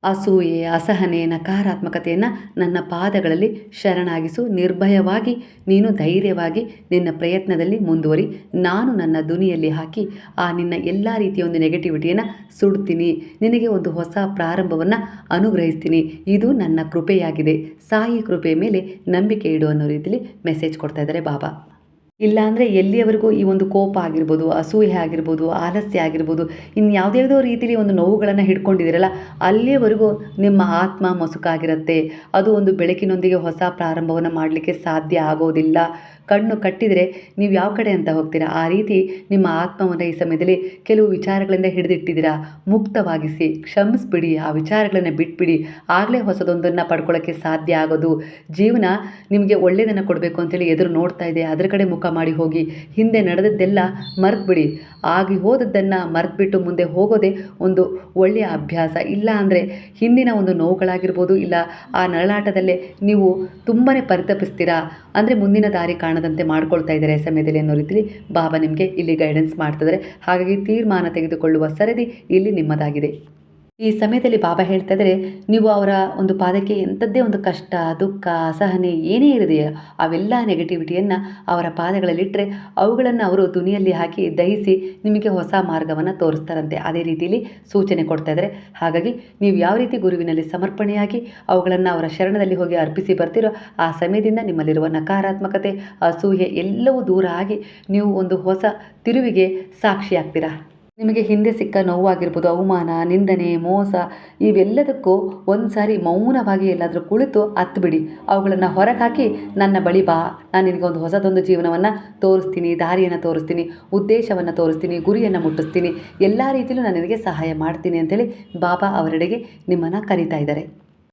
ಅಸೂಯೆ, ಅಸಹನೆ, ನಕಾರಾತ್ಮಕತೆಯನ್ನು ನನ್ನ ಪಾದಗಳಲ್ಲಿ ಶರಣಾಗಿಸು. ನಿರ್ಭಯವಾಗಿ ನೀನು ಧೈರ್ಯವಾಗಿ ನಿನ್ನ ಪ್ರಯತ್ನದಲ್ಲಿ ಮುಂದುವರಿ. ನಾನು ನನ್ನ ಧ್ವನಿಯಲ್ಲಿ ಹಾಕಿ ಆ ನಿನ್ನ ಎಲ್ಲ ರೀತಿಯ ಒಂದು ನೆಗೆಟಿವಿಟಿಯನ್ನು ಸುಡ್ತೀನಿ. ನಿನಗೆ ಒಂದು ಹೊಸ ಪ್ರಾರಂಭವನ್ನು ಅನುಗ್ರಹಿಸ್ತೀನಿ. ಇದು ನನ್ನ ಕೃಪೆಯಾಗಿದೆ. ಸಾಯಿ ಕೃಪೆಯ ಮೇಲೆ ನಂಬಿಕೆ ಇಡು ಅನ್ನೋ ರೀತಿಯಲ್ಲಿ ಮೆಸೇಜ್ ಕೊಡ್ತಾ ಇದ್ದಾರೆ ಬಾಬಾ. ಇಲ್ಲಾಂದರೆ ಎಲ್ಲಿಯವರೆಗೂ ಈ ಒಂದು ಕೋಪ ಆಗಿರ್ಬೋದು, ಅಸೂಯೆ ಆಗಿರ್ಬೋದು, ಆಲಸ್ಯ ಆಗಿರ್ಬೋದು ಇನ್ನು ಯಾವುದ್ಯಾವುದೋ ರೀತಿಯಲ್ಲಿ ಒಂದು ನೋವುಗಳನ್ನು ಹಿಡ್ಕೊಂಡಿದ್ದೀರಲ್ಲ, ಅಲ್ಲಿಯವರೆಗೂ ನಿಮ್ಮ ಆತ್ಮ ಮಸುಕಾಗಿರುತ್ತೆ. ಅದು ಒಂದು ಬೆಳಕಿನೊಂದಿಗೆ ಹೊಸ ಪ್ರಾರಂಭವನ್ನು ಮಾಡಲಿಕ್ಕೆ ಸಾಧ್ಯ ಆಗೋದಿಲ್ಲ. ಕಣ್ಣು ಕಟ್ಟಿದರೆ ನೀವು ಯಾವ ಕಡೆ ಅಂತ ಹೋಗ್ತೀರಾ? ಆ ರೀತಿ ನಿಮ್ಮ ಆತ್ಮವನ್ನು ಈ ಸಮಯದಲ್ಲಿ ಕೆಲವು ವಿಚಾರಗಳಿಂದ ಹಿಡಿದಿಟ್ಟಿದ್ದೀರಾ? ಮುಕ್ತವಾಗಿಸಿ, ಕ್ಷಮಿಸ್ಬಿಡಿ, ಆ ವಿಚಾರಗಳನ್ನು ಬಿಟ್ಬಿಡಿ. ಆಗಲೇ ಹೊಸದೊಂದನ್ನು ಪಡ್ಕೊಳ್ಳೋಕ್ಕೆ ಸಾಧ್ಯ ಆಗೋದು. ಜೀವನ ನಿಮಗೆ ಒಳ್ಳೆಯದನ್ನು ಕೊಡಬೇಕು ಅಂತೇಳಿ ಎದುರು ನೋಡ್ತಾ ಇದೆ. ಅದರ ಕಡೆ ಮುಖ ಮಾಡಿ ಹೋಗಿ, ಹಿಂದೆ ನಡೆದದ್ದೆಲ್ಲ ಮರೆತುಬಿಡಿ. ಆಗಿ ಹೋದದ್ದನ್ನು ಮರೆತುಬಿಟ್ಟು ಮುಂದೆ ಹೋಗೋದೇ ಒಂದು ಒಳ್ಳೆಯ ಅಭ್ಯಾಸ. ಇಲ್ಲ ಅಂದರೆ ಹಿಂದಿನ ಒಂದು ನೋವುಗಳಾಗಿರ್ಬೋದು, ಇಲ್ಲ ಆ ನರಳಾಟದಲ್ಲೇ ನೀವು ತುಂಬಾ ಪರಿತಪಿಸ್ತೀರಾ? ಅಂದರೆ ಮುಂದಿನ ದಾರಿ ಕಾಣದಂತೆ ಮಾಡ್ಕೊಳ್ತಾ ಇದ್ದಾರೆ ಸಮಯದಲ್ಲಿ ಅನ್ನೋ ರೀತಿಲಿ ಬಾಬಾ ನಿಮಗೆ ಇಲ್ಲಿ ಗೈಡೆನ್ಸ್ ಮಾಡ್ತಿದ್ದಾರೆ ಹಾಗಾಗಿ ತೀರ್ಮಾನ ತೆಗೆದುಕೊಳ್ಳುವ ಸರದಿ ಇಲ್ಲಿ ನಿಮ್ಮದಾಗಿದೆ. ಈ ಸಮಯದಲ್ಲಿ ಬಾಬಾ ಹೇಳ್ತಾ ಇದ್ದಾರೆ, ನೀವು ಅವರ ಒಂದು ಪಾದಕ್ಕೆ ಎಂಥದ್ದೇ ಒಂದು ಕಷ್ಟ, ದುಃಖ, ಅಸಹನೆ ಏನೇ ಇರದೆಯೋ ಅವೆಲ್ಲ ನೆಗೆಟಿವಿಟಿಯನ್ನು ಅವರ ಪಾದಗಳಲ್ಲಿಟ್ಟರೆ ಅವುಗಳನ್ನು ಅವರು ದುನಿಯಲ್ಲಿ ಹಾಕಿ ದಹಿಸಿ ನಿಮಗೆ ಹೊಸ ಮಾರ್ಗವನ್ನು ತೋರಿಸ್ತಾರಂತೆ. ಅದೇ ರೀತಿಯಲ್ಲಿ ಸೂಚನೆ ಕೊಡ್ತಾ ಇದ್ದಾರೆ. ಹಾಗಾಗಿ ನೀವು ಯಾವ ರೀತಿ ಗುರುವಿನಲ್ಲಿ ಸಮರ್ಪಣೆಯಾಗಿ ಅವುಗಳನ್ನು ಅವರ ಶರಣದಲ್ಲಿ ಹೋಗಿ ಅರ್ಪಿಸಿ ಬರ್ತಿರೋ ಆ ಸಮಯದಿಂದ ನಿಮ್ಮಲ್ಲಿರುವ ನಕಾರಾತ್ಮಕತೆ ಅಸೂಹೆ ಎಲ್ಲವೂ ದೂರ ಆಗಿ ನೀವು ಒಂದು ಹೊಸ ತಿರುವಿಗೆ ಸಾಕ್ಷಿಯಾಗ್ತೀರಾ? ನಿಮಗೆ ಹಿಂದೆ ಸಿಕ್ಕ ನೋವಾಗಿರ್ಬೋದು, ಅವಮಾನ, ನಿಂದನೆ, ಮೋಸ, ಇವೆಲ್ಲದಕ್ಕೂ ಒಂದು ಸಾರಿ ಮೌನವಾಗಿ ಎಲ್ಲಾದರೂ ಕುಳಿತು ಹತ್ತು ಬಿಡಿ ಅವುಗಳನ್ನು ಹೊರಗೆ ನನ್ನ ಬಳಿ ಬಾ. ನಾನು ನಿನಗೊಂದು ಹೊಸದೊಂದು ಜೀವನವನ್ನು ತೋರಿಸ್ತೀನಿ, ದಾರಿಯನ್ನು ತೋರಿಸ್ತೀನಿ, ಉದ್ದೇಶವನ್ನು ತೋರಿಸ್ತೀನಿ, ಗುರಿಯನ್ನು ಮುಟ್ಟಿಸ್ತೀನಿ. ಎಲ್ಲ ರೀತಿಯಲ್ಲೂ ನಾನು ನಿನಗೆ ಸಹಾಯ ಮಾಡ್ತೀನಿ ಅಂತೇಳಿ ಬಾಬಾ ಅವರೆಡೆಗೆ ನಿಮ್ಮನ್ನು ಕರೀತಾ ಇದ್ದಾರೆ.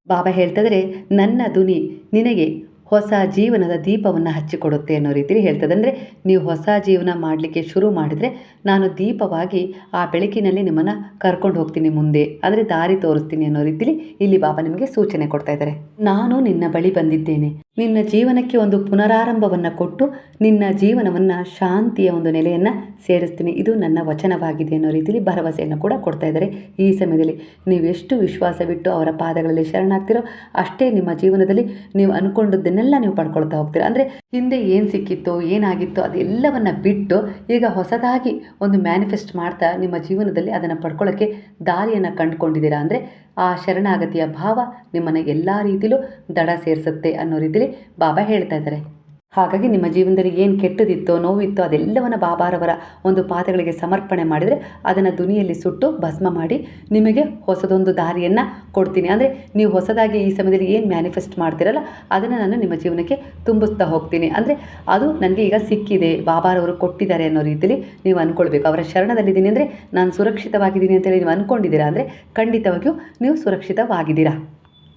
ಬಾಬಾ ಹೇಳ್ತಿದ್ರೆ ನನ್ನ ದುನಿ ನಿನಗೆ ಹೊಸ ಜೀವನದ ದೀಪವನ್ನು ಹಚ್ಚಿಕೊಡುತ್ತೆ ಅನ್ನೋ ರೀತಿಯಲ್ಲಿ ಹೇಳ್ತದೆ. ಅಂದರೆ ನೀವು ಹೊಸ ಜೀವನ ಮಾಡಲಿಕ್ಕೆ ಶುರು ಮಾಡಿದರೆ ನಾನು ದೀಪವಾಗಿ ಆ ಬೆಳಕಿನಲ್ಲಿ ನಿಮ್ಮನ್ನು ಕರ್ಕೊಂಡು ಹೋಗ್ತೀನಿ ಮುಂದೆ ಅಂದರೆ ದಾರಿ ತೋರಿಸ್ತೀನಿ ಅನ್ನೋ ರೀತಿಯಲ್ಲಿ ಇಲ್ಲಿ ಬಾಬಾ ನಿಮಗೆ ಸೂಚನೆ ಕೊಡ್ತಾ ಇದ್ದಾರೆ. ನಾನು ನಿನ್ನ ಬಳಿ ಬಂದಿದ್ದೇನೆ. ನಿನ್ನ ಜೀವನಕ್ಕೆ ಒಂದು ಪುನರಾರಂಭವನ್ನು ಕೊಟ್ಟು ನಿನ್ನ ಜೀವನವನ್ನು ಶಾಂತಿಯ ಒಂದು ನೆಲೆಯನ್ನು ಸೇರಿಸ್ತೀನಿ. ಇದು ನನ್ನ ವಚನವಾಗಿದೆ ಅನ್ನೋ ರೀತಿಯಲ್ಲಿ ಭರವಸೆಯನ್ನು ಕೂಡ ಕೊಡ್ತಾ ಇದ್ದಾರೆ ಈ ಸಮಯದಲ್ಲಿ. ನೀವು ಎಷ್ಟು ವಿಶ್ವಾಸವಿಟ್ಟು ಅವರ ಪಾದಗಳಲ್ಲಿ ಶರಣಾಗ್ತಿರೋ ಅಷ್ಟೇ ನಿಮ್ಮ ಜೀವನದಲ್ಲಿ ನೀವು ಅಂದ್ಕೊಂಡದ್ದನ್ನೆಲ್ಲ ನೀವು ಪಡ್ಕೊಳ್ತಾ ಹೋಗ್ತೀರ. ಅಂದರೆ ಹಿಂದೆ ಏನು ಸಿಕ್ಕಿತ್ತೋ, ಏನಾಗಿತ್ತೋ ಅದೆಲ್ಲವನ್ನು ಬಿಟ್ಟು ಈಗ ಹೊಸದಾಗಿ ಒಂದು ಮ್ಯಾನಿಫೆಸ್ಟ್ ಮಾಡ್ತಾ ನಿಮ್ಮ ಜೀವನದಲ್ಲಿ ಅದನ್ನು ಪಡ್ಕೊಳ್ಳೋಕ್ಕೆ ದಾರಿಯನ್ನು ಕಂಡುಕೊಂಡಿದ್ದೀರಾ? ಅಂದರೆ ಆ ಶರಣಾಗತಿಯ ಭಾವ ನಿಮ್ಮನ್ನು ಎಲ್ಲ ರೀತಿಲೂ ದಡ ಸೇರಿಸುತ್ತೆ ಅನ್ನೋ ರೀತಿಲಿ ಬಾಬಾ ಹೇಳ್ತಾ ಇದ್ದಾರೆ. ಹಾಗಾಗಿ ನಿಮ್ಮ ಜೀವನದಲ್ಲಿ ಏನು ಕೆಟ್ಟದಿತ್ತೋ, ನೋವಿತ್ತೋ, ಅದೆಲ್ಲವನ್ನು ಬಾಬಾರವರ ಒಂದು ಪಾದಗಳಿಗೆ ಸಮರ್ಪಣೆ ಮಾಡಿದರೆ ಅದನ್ನು ದುನಿಯಲ್ಲಿ ಸುಟ್ಟು ಭಸ್ಮ ಮಾಡಿ ನಿಮಗೆ ಹೊಸದೊಂದು ದಾರಿಯನ್ನು ಕೊಡ್ತೀನಿ. ಅಂದರೆ ನೀವು ಹೊಸದಾಗಿ ಈ ಸಮಯದಲ್ಲಿ ಏನು ಮ್ಯಾನಿಫೆಸ್ಟ್ ಮಾಡ್ತಿರಲ್ಲ, ಅದನ್ನು ನಾನು ನಿಮ್ಮ ಜೀವನಕ್ಕೆ ತುಂಬಿಸ್ತಾ ಹೋಗ್ತೀನಿ. ಅಂದರೆ ಅದು ನನಗೆ ಈಗ ಸಿಕ್ಕಿದೆ, ಬಾಬಾರವರು ಕೊಟ್ಟಿದ್ದಾರೆ ಅನ್ನೋ ರೀತಿಯಲ್ಲಿ ನೀವು ಅಂದ್ಕೊಳ್ಬೇಕು ಅವರ ಶರಣದಲ್ಲಿದ್ದೀನಿ ಅಂದರೆ ನಾನು ಸುರಕ್ಷಿತವಾಗಿದ್ದೀನಿ ಅಂತೇಳಿ ನೀವು ಅಂದ್ಕೊಂಡಿದ್ದೀರಾ ಅಂದರೆ ಖಂಡಿತವಾಗಿಯೂ ನೀವು ಸುರಕ್ಷಿತವಾಗಿದ್ದೀರಾ.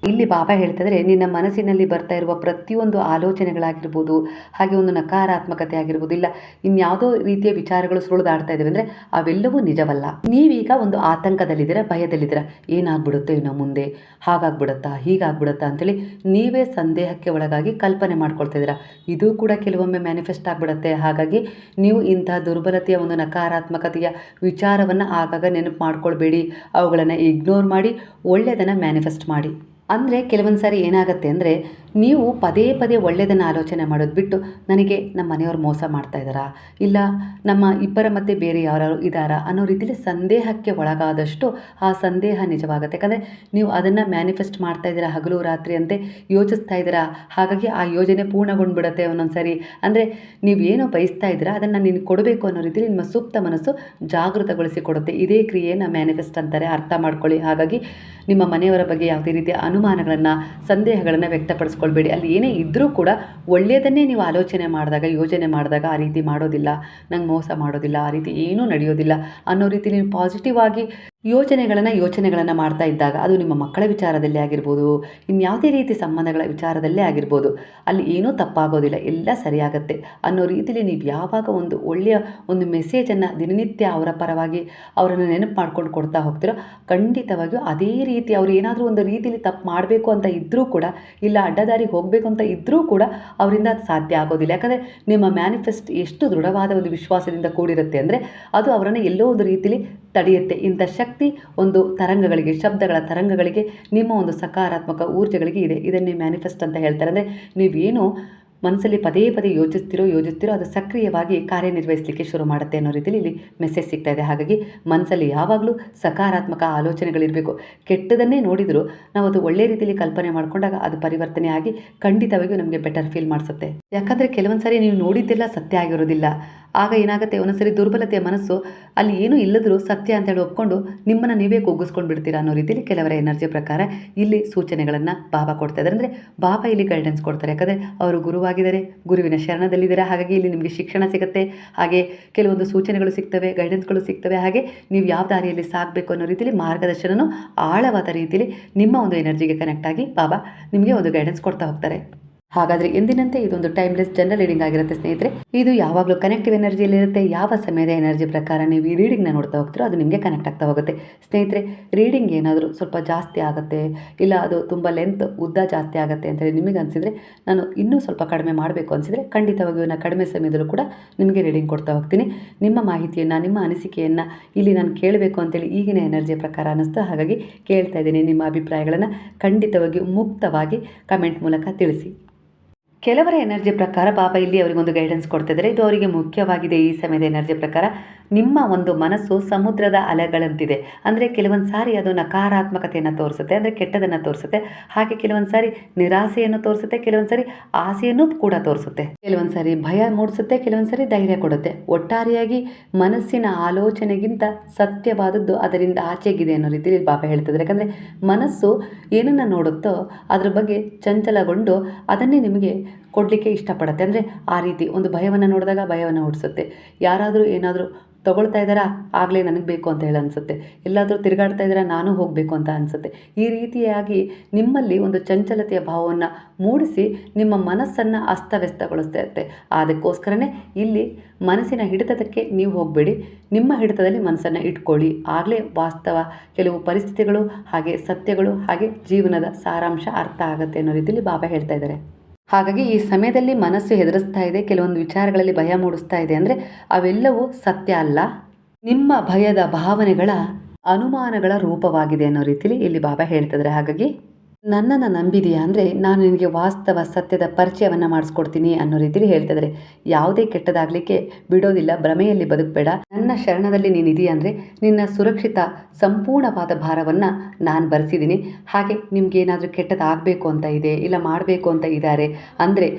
ಇಲ್ಲಿ ಬಾಬಾ ಹೇಳ್ತಿದ್ರೆ, ನಿನ್ನ ಮನಸ್ಸಿನಲ್ಲಿ ಬರ್ತಾ ಇರುವ ಪ್ರತಿಯೊಂದು ಆಲೋಚನೆಗಳಾಗಿರ್ಬೋದು, ಹಾಗೆ ಒಂದು ನಕಾರಾತ್ಮಕತೆ ಆಗಿರ್ಬೋದು, ಇಲ್ಲ ಇನ್ಯಾವುದೋ ರೀತಿಯ ವಿಚಾರಗಳು ಸುಳಿದಾಡ್ತಾ ಇದ್ದಾವೆ ಅಂದರೆ ಅವೆಲ್ಲವೂ ನಿಜವಲ್ಲ. ನೀವೀಗ ಒಂದು ಆತಂಕದಲ್ಲಿದ್ದೀರ, ಭಯದಲ್ಲಿದ್ದೀರ? ಏನಾಗ್ಬಿಡುತ್ತೋ ಇನ್ನು ಮುಂದೆ, ಹಾಗಾಗ್ಬಿಡುತ್ತಾ, ಹೀಗಾಗ್ಬಿಡುತ್ತಾ ಅಂತೇಳಿ ನೀವೇ ಸಂದೇಹಕ್ಕೆ ಒಳಗಾಗಿ ಕಲ್ಪನೆ ಮಾಡ್ಕೊಳ್ತಾ ಇದ್ದೀರಾ. ಇದು ಕೂಡ ಕೆಲವೊಮ್ಮೆ ಮ್ಯಾನಿಫೆಸ್ಟ್ ಆಗಿಬಿಡುತ್ತೆ. ಹಾಗಾಗಿ ನೀವು ಇಂತಹ ದುರ್ಬಲತೆಯ ಒಂದು ನಕಾರಾತ್ಮಕತೆಯ ವಿಚಾರವನ್ನು ಆಗಾಗ ನೆನಪು ಮಾಡ್ಕೊಳ್ಬೇಡಿ, ಅವುಗಳನ್ನು ಇಗ್ನೋರ್ ಮಾಡಿ ಒಳ್ಳೆಯದನ್ನು ಮ್ಯಾನಿಫೆಸ್ಟ್ ಮಾಡಿ. ಅಂದರೆ ಕೆಲವೊಂದು ಸಾರಿ ಏನಾಗುತ್ತೆ ಅಂದರೆ ನೀವು ಪದೇ ಪದೇ ಒಳ್ಳೆಯದನ್ನು ಆಲೋಚನೆ ಮಾಡೋದು ಬಿಟ್ಟು ನನಗೆ ನಮ್ಮ ಮನೆಯವ್ರು ಮೋಸ ಮಾಡ್ತಾ ಇದ್ದಾರಾ? ಇಲ್ಲ, ನಮ್ಮ ಇಬ್ಬರ ಮತ್ತೆ ಬೇರೆ ಯಾರು ಇದ್ದಾರಾ? ಅನ್ನೋ ರೀತಿಯಲ್ಲಿ ಸಂದೇಹಕ್ಕೆ ಒಳಗಾದಷ್ಟು ಆ ಸಂದೇಹ ನಿಜವಾಗುತ್ತೆ. ಯಾಕಂದರೆ ನೀವು ಅದನ್ನು ಮ್ಯಾನಿಫೆಸ್ಟ್ ಮಾಡ್ತಾ ಇದ್ದೀರಾ ಹಗಲು ರಾತ್ರಿ ಅಂತೆ, ಯೋಚಿಸ್ತಾ ಇದ್ದೀರಾ? ಹಾಗಾಗಿ ಆ ಯೋಜನೆ ಪೂರ್ಣಗೊಂಡ್ಬಿಡುತ್ತೆ ಒಂದೊಂದು ಸಾರಿ ಅಂದರೆ ಏನೋ ಬಯಸ್ತಾ ಇದ್ದೀರಾ, ಅದನ್ನು ನೀನು ಕೊಡಬೇಕು ಅನ್ನೋ ರೀತಿಯಲ್ಲಿ ನಿಮ್ಮ ಸೂಕ್ತ ಮನಸ್ಸು ಜಾಗೃತಗೊಳಿಸಿಕೊಡುತ್ತೆ. ಇದೇ ಕ್ರಿಯೆಯನ್ನು ಮ್ಯಾನಿಫೆಸ್ಟ್ ಅಂತಾರೆ, ಅರ್ಥ ಮಾಡ್ಕೊಳ್ಳಿ. ಹಾಗಾಗಿ ನಿಮ್ಮ ಮನೆಯವರ ಬಗ್ಗೆ ಯಾವುದೇ ರೀತಿಯ ಅನುಮಾನಗಳನ್ನು, ಸಂದೇಹಗಳನ್ನು ವ್ಯಕ್ತಪಡಿಸ್ಕೊಳ್ಬೇಡಿ ಅಲ್ಲಿ ಏನೇ ಇದ್ದರೂ ಕೂಡ ಒಳ್ಳೆಯದನ್ನೇ ನೀವು ಆಲೋಚನೆ ಮಾಡಿದಾಗ ಯೋಜನೆ ಮಾಡಿದಾಗ ಆ ರೀತಿ ಮಾಡೋದಿಲ್ಲ. ನಂಗೆ ಮೋಸ ಮಾಡೋದಿಲ್ಲ, ಆ ರೀತಿ ಏನೂ ನಡೆಯೋದಿಲ್ಲ ಅನ್ನೋ ರೀತಿ ನೀವು ಪಾಸಿಟಿವ್ ಆಗಿ ಯೋಚನೆಗಳನ್ನು ಯೋಚನೆಗಳನ್ನು ಮಾಡ್ತಾ ಇದ್ದಾಗ ಅದು ನಿಮ್ಮ ಮಕ್ಕಳ ವಿಚಾರದಲ್ಲೇ ಆಗಿರ್ಬೋದು ಇನ್ಯಾವುದೇ ರೀತಿ ಸಂಬಂಧಗಳ ವಿಚಾರದಲ್ಲೇ ಆಗಿರ್ಬೋದು, ಅಲ್ಲಿ ಏನೂ ತಪ್ಪಾಗೋದಿಲ್ಲ, ಎಲ್ಲ ಸರಿಯಾಗತ್ತೆ ಅನ್ನೋ ರೀತಿಯಲ್ಲಿ ನೀವು ಯಾವಾಗ ಒಂದು ಒಳ್ಳೆಯ ಒಂದು ಮೆಸೇಜನ್ನು ದಿನನಿತ್ಯ ಅವರ ಪರವಾಗಿ ಅವರನ್ನು ನೆನಪು ಮಾಡ್ಕೊಂಡು ಕೊಡ್ತಾ ಹೋಗ್ತಿರೋ, ಖಂಡಿತವಾಗಿಯೂ ಅದೇ ರೀತಿ ಅವರು ಏನಾದರೂ ಒಂದು ರೀತಿಯಲ್ಲಿ ತಪ್ಪು ಮಾಡಬೇಕು ಅಂತ ಇದ್ದರೂ ಕೂಡ, ಇಲ್ಲ ಅಡ್ಡದಾರಿಗೆ ಹೋಗಬೇಕು ಅಂತ ಇದ್ದರೂ ಕೂಡ ಅವರಿಂದ ಅದು ಸಾಧ್ಯ ಆಗೋದಿಲ್ಲ. ಯಾಕಂದರೆ ನಿಮ್ಮ ಮ್ಯಾನಿಫೆಸ್ಟ್ ಎಷ್ಟು ದೃಢವಾದ ಒಂದು ವಿಶ್ವಾಸದಿಂದ ಕೂಡಿರುತ್ತೆ ಅಂದರೆ ಅದು ಅವರನ್ನು ಎಲ್ಲೋ ಒಂದು ರೀತಿಯಲ್ಲಿ ತಡೆಯುತ್ತೆ. ಇಂಥ ಶಕ್ತಿ ಒಂದು ತರಂಗಗಳಿಗೆ, ಶಬ್ದಗಳ ತರಂಗಗಳಿಗೆ, ನಿಮ್ಮ ಒಂದು ಸಕಾರಾತ್ಮಕ ಊರ್ಜೆಗಳಿಗೆ ಇದೆ. ಇದನ್ನೇ ಮ್ಯಾನಿಫೆಸ್ಟ್ ಅಂತ ಹೇಳ್ತಾರೆ. ಅಂದರೆ ನೀವೇನು ಮನಸ್ಸಲ್ಲಿ ಪದೇ ಪದೇ ಯೋಚಿಸ್ತಿರೋ ಯೋಚಿಸ್ತಿರೋ, ಅದು ಸಕ್ರಿಯವಾಗಿ ಕಾರ್ಯನಿರ್ವಹಿಸಲಿಕ್ಕೆ ಶುರು ಮಾಡುತ್ತೆ ಅನ್ನೋ ರೀತಿಯಲ್ಲಿ ಇಲ್ಲಿ ಮೆಸೇಜ್ ಸಿಗ್ತಾ ಇದೆ. ಹಾಗಾಗಿ ಮನಸ್ಸಲ್ಲಿ ಯಾವಾಗಲೂ ಸಕಾರಾತ್ಮಕ ಆಲೋಚನೆಗಳಿರಬೇಕು. ಕೆಟ್ಟದನ್ನೇ ನೋಡಿದರೂ ನಾವು ಅದು ಒಳ್ಳೆ ರೀತಿಯಲ್ಲಿ ಕಲ್ಪನೆ ಮಾಡಿಕೊಂಡಾಗ ಅದು ಪರಿವರ್ತನೆ ಆಗಿ ಖಂಡಿತವಾಗಿಯೂ ನಮಗೆ ಬೆಟರ್ ಫೀಲ್ ಮಾಡಿಸುತ್ತೆ. ಯಾಕಂದರೆ ಕೆಲವೊಂದು ಸಾರಿ ನೀವು ನೋಡಿದ್ದೆಲ್ಲ, ಸತ್ಯ ಆಗಿರೋದಿಲ್ಲ. ಆಗ ಏನಾಗುತ್ತೆ? ಒಂದೊಂದ್ಸರಿ ದುರ್ಬಲತೆಯ ಮನಸ್ಸು ಅಲ್ಲಿ ಏನೂ ಇಲ್ಲದರೂ ಸತ್ಯ ಅಂತೇಳಿ ಒಪ್ಕೊಂಡು ನಿಮ್ಮನ್ನು ನೀವೇ ಕುಗ್ಗಿಸ್ಕೊಂಡು ಬಿಡ್ತೀರಾ ಅನ್ನೋ ರೀತಿಯಲ್ಲಿ ಕೆಲವರ ಎನರ್ಜಿ ಪ್ರಕಾರ ಇಲ್ಲಿ ಸೂಚನೆಗಳನ್ನು ಬಾಬಾ ಕೊಡ್ತಾ ಇದ್ದಾರೆ. ಅಂದರೆ ಬಾಬಾ ಇಲ್ಲಿ ಗೈಡೆನ್ಸ್ ಕೊಡ್ತಾರೆ. ಯಾಕಂದರೆ ಅವರು ಗುರುವಾಗಿದ್ದಾರೆ ಗುರುವಿನ ಶರಣದಲ್ಲಿದ್ದಾರೆ? ಹಾಗಾಗಿ ಇಲ್ಲಿ ನಿಮಗೆ ಶಿಕ್ಷಣ ಸಿಗುತ್ತೆ. ಹಾಗೆ ಕೆಲವೊಂದು ಸೂಚನೆಗಳು ಸಿಗ್ತವೆ ಗೈಡೆನ್ಸ್ಗಳು ಸಿಗ್ತವೆ. ಹಾಗೆ ನೀವು ಯಾವ ದಾರಿಯಲ್ಲಿ ಸಾಗಬೇಕು ಅನ್ನೋ ರೀತಿಯಲ್ಲಿ ಮಾರ್ಗದರ್ಶನನು ಆಳವಾದ ರೀತಿಯಲ್ಲಿ ನಿಮ್ಮ ಒಂದು ಎನರ್ಜಿಗೆ ಕನೆಕ್ಟ್ ಆಗಿ, ಬಾಬಾ, ನಿಮಗೆ ಒಂದು ಗೈಡೆನ್ಸ್ ಕೊಡ್ತಾ ಹೋಗ್ತಾರೆ. ಹಾಗಾದರೆ ಎಂದಿನಂತೆ ಇದೊಂದು ಟೈಮ್ಲೆಸ್ ಜನರಲ್ ರೀಡಿಂಗ್ ಆಗಿರುತ್ತೆ ಸ್ನೇಹಿತರೆ. ಇದು ಯಾವಾಗಲೂ ಕನೆಕ್ಟಿವ್ ಎನರ್ಜಿಯಲ್ಲಿ ಇರುತ್ತೆ ಯಾವ ಸಮಯದ ಎನರ್ಜಿ ಪ್ರಕಾರ ನೀವು ಈ ರೀಡಿಂಗ್ನ ನೋಡ್ತಾ ಹೋಗ್ತೀರೋ ಅದು ನಿಮಗೆ ಕನೆಕ್ಟ್ ಆಗ್ತಾ ಹೋಗುತ್ತೆ. ಸ್ನೇಹಿತರೆ ರೀಡಿಂಗ್ ಏನಾದರೂ ಸ್ವಲ್ಪ ಜಾಸ್ತಿ ಆಗುತ್ತೆ, ಇಲ್ಲ ಅದು ತುಂಬ ಲೆಂತ್ ಉದ್ದ ಜಾಸ್ತಿ ಆಗುತ್ತೆ ಅಂತೇಳಿ ನಿಮಗೆ ಅನಿಸಿದರೆ ನಾನು ಇನ್ನೂ ಸ್ವಲ್ಪ ಕಡಿಮೆ ಮಾಡಬೇಕು ಅನಿಸಿದರೆ ಖಂಡಿತವಾಗಿಯೂ ನಾನು ಕಡಿಮೆ ಸಮಯದಲ್ಲೂ ಕೂಡ ನಿಮಗೆ ರೀಡಿಂಗ್ ಕೊಡ್ತಾ ಹೋಗ್ತೀನಿ. ನಿಮ್ಮ ಮಾಹಿತಿಯನ್ನು, ನಿಮ್ಮ ಅನಿಸಿಕೆಯನ್ನು ಇಲ್ಲಿ ನಾನು ಕೇಳಬೇಕು ಅಂತೇಳಿ ಈಗಿನ ಎನರ್ಜಿಯ ಪ್ರಕಾರ ಅನ್ನಿಸ್ತು ಹಾಗಾಗಿ ಕೇಳ್ತಾ ಇದ್ದೀನಿ. ನಿಮ್ಮ ಅಭಿಪ್ರಾಯಗಳನ್ನು ಖಂಡಿತವಾಗಿಯೂ ಮುಕ್ತವಾಗಿ ಕಮೆಂಟ್ ಮೂಲಕ ತಿಳಿಸಿ. ಕೆಲವರ ಎನರ್ಜಿ ಪ್ರಕಾರ ಬಾಬಾ ಇಲ್ಲಿ ಅವರಿಗೊಂದು ಗೈಡೆನ್ಸ್ ಕೊಡ್ತಿದ್ದಾರೆ. ಇದು ಅವರಿಗೆ ಮುಖ್ಯವಾಗಿದೆ ಈ ಸಮಯದ ಎನರ್ಜಿ ಪ್ರಕಾರ. ನಿಮ್ಮ ಒಂದು ಮನಸ್ಸು ಸಮುದ್ರದ ಅಲೆಗಳಂತಿದೆ. ಅಂದರೆ ಕೆಲವೊಂದು ಸಾರಿ ಅದು ನಕಾರಾತ್ಮಕತೆಯನ್ನು ತೋರಿಸುತ್ತೆ, ಅಂದರೆ ಕೆಟ್ಟದನ್ನು ತೋರಿಸುತ್ತೆ. ಹಾಗೆ ಕೆಲವೊಂದು ಸಾರಿ ನಿರಾಸೆಯನ್ನು ತೋರಿಸುತ್ತೆ, ಕೆಲವೊಂದು ಸಾರಿ ಆಸೆಯನ್ನು ಕೂಡ ತೋರಿಸುತ್ತೆ. ಕೆಲವೊಂದು ಸಾರಿ ಭಯ ಮೂಡಿಸುತ್ತೆ, ಕೆಲವೊಂದು ಸಾರಿ ಧೈರ್ಯ ಕೊಡುತ್ತೆ. ಒಟ್ಟಾರೆಯಾಗಿ ಮನಸ್ಸಿನ ಆಲೋಚನೆಗಿಂತ ಸತ್ಯವಾದದ್ದು ಅದರಿಂದ ಆಚೆಗಿದೆ ಅನ್ನೋ ರೀತಿಯಲ್ಲಿ ಬಾಬಾ ಹೇಳ್ತಿದ್ದಾರೆ. ಯಾಕಂದರೆ ಮನಸ್ಸು ಏನನ್ನು ನೋಡುತ್ತೋ ಅದ್ರ ಬಗ್ಗೆ ಚಂಚಲಗೊಂಡು ಅದನ್ನೇ ನಿಮಗೆ ಕೊಡಲಿಕ್ಕೆ ಇಷ್ಟಪಡುತ್ತೆ. ಅಂದರೆ ಆ ರೀತಿ ಒಂದು ಭಯವನ್ನು ನೋಡಿದಾಗ ಭಯವನ್ನು ಹುಡ್ಸುತ್ತೆ ಯಾರಾದರೂ ಏನಾದರೂ ತೊಗೊಳ್ತಾ ಇದ್ದಾರಾ, ಆಗಲೇ ನನಗೆ ಬೇಕು ಅಂತ ಹೇಳಿ ಅನಿಸುತ್ತೆ. ಎಲ್ಲಾದರೂ ತಿರುಗಾಡ್ತಾ ಇದ್ದೀರಾ, ನಾನು ಹೋಗಬೇಕು ಅಂತ ಅನಿಸುತ್ತೆ. ಈ ರೀತಿಯಾಗಿ ನಿಮ್ಮಲ್ಲಿ ಒಂದು ಚಂಚಲತೆಯ ಭಾವವನ್ನು ಮೂಡಿಸಿ ನಿಮ್ಮ ಮನಸ್ಸನ್ನು ಅಸ್ತವ್ಯಸ್ತಗೊಳಿಸ್ತಾ ಇರುತ್ತೆ ಅದಕ್ಕೋಸ್ಕರನೇ ಇಲ್ಲಿ ಮನಸ್ಸಿನ ಹಿಡಿತದಕ್ಕೆ ನೀವು ಹೋಗಬೇಡಿ. ನಿಮ್ಮ ಹಿಡಿತದಲ್ಲಿ ಮನಸ್ಸನ್ನು ಇಟ್ಕೊಳ್ಳಿ. ಆಗಲೇ ವಾಸ್ತವ ಕೆಲವು ಪರಿಸ್ಥಿತಿಗಳು ಹಾಗೆ ಸತ್ಯಗಳು ಹಾಗೆ ಜೀವನದ ಸಾರಾಂಶ ಅರ್ಥ ಆಗುತ್ತೆ ಅನ್ನೋ ರೀತಿಯಲ್ಲಿ ಬಾಬಾ ಹೇಳ್ತಾ ಇದ್ದಾರೆ. ಹಾಗಾಗಿ ಈ ಸಮಯದಲ್ಲಿ ಮನಸ್ಸು ಹೆದರಿಸ್ತಾ ಇದೆ, ಕೆಲವೊಂದು ವಿಚಾರಗಳಲ್ಲಿ ಭಯ ಮೂಡಿಸ್ತಾ ಇದೆ ಅಂದರೆ ಅವೆಲ್ಲವೂ ಸತ್ಯ ಅಲ್ಲ. ನಿಮ್ಮ ಭಯದ ಭಾವನೆಗಳ ಅನುಮಾನಗಳ ರೂಪವಾಗಿದೆ ಅನ್ನೋ ರೀತಿಯಲ್ಲಿ ಇಲ್ಲಿ ಬಾಬಾ ಹೇಳ್ತಿದ್ದಾರೆ ಹಾಗಾಗಿ ನನ್ನನ್ನು ನಂಬಿದೆಯಾ? ಅಂದರೆ ನಾನು ನಿನಗೆ ವಾಸ್ತವ ಸತ್ಯದ ಪರಿಚಯವನ್ನು ಮಾಡಿಸ್ಕೊಡ್ತೀನಿ ಅನ್ನೋ ರೀತಿಯಲ್ಲಿ ಹೇಳ್ತಿದ್ದಾರೆ ಯಾವುದೇ ಕೆಟ್ಟದಾಗಲಿಕ್ಕೆ ಬಿಡೋದಿಲ್ಲ, ಭ್ರಮೆಯಲ್ಲಿ ಬದುಕಬೇಡ. ನನ್ನ ಶರಣದಲ್ಲಿ ನೀನು ಇದೆಯಾ ಅಂದರೆ ನಿನ್ನ ಸುರಕ್ಷಿತ, ಸಂಪೂರ್ಣವಾದ ಭಾರವನ್ನು ನಾನು ಬರೆಸಿದ್ದೀನಿ ಹಾಗೆ ನಿಮಗೇನಾದರೂ ಕೆಟ್ಟದಾಗಬೇಕು ಅಂತ ಇದೆ, ಇಲ್ಲ ಮಾಡಬೇಕು ಅಂತ ಇದ್ದಾರೆ ಅಂದರೆ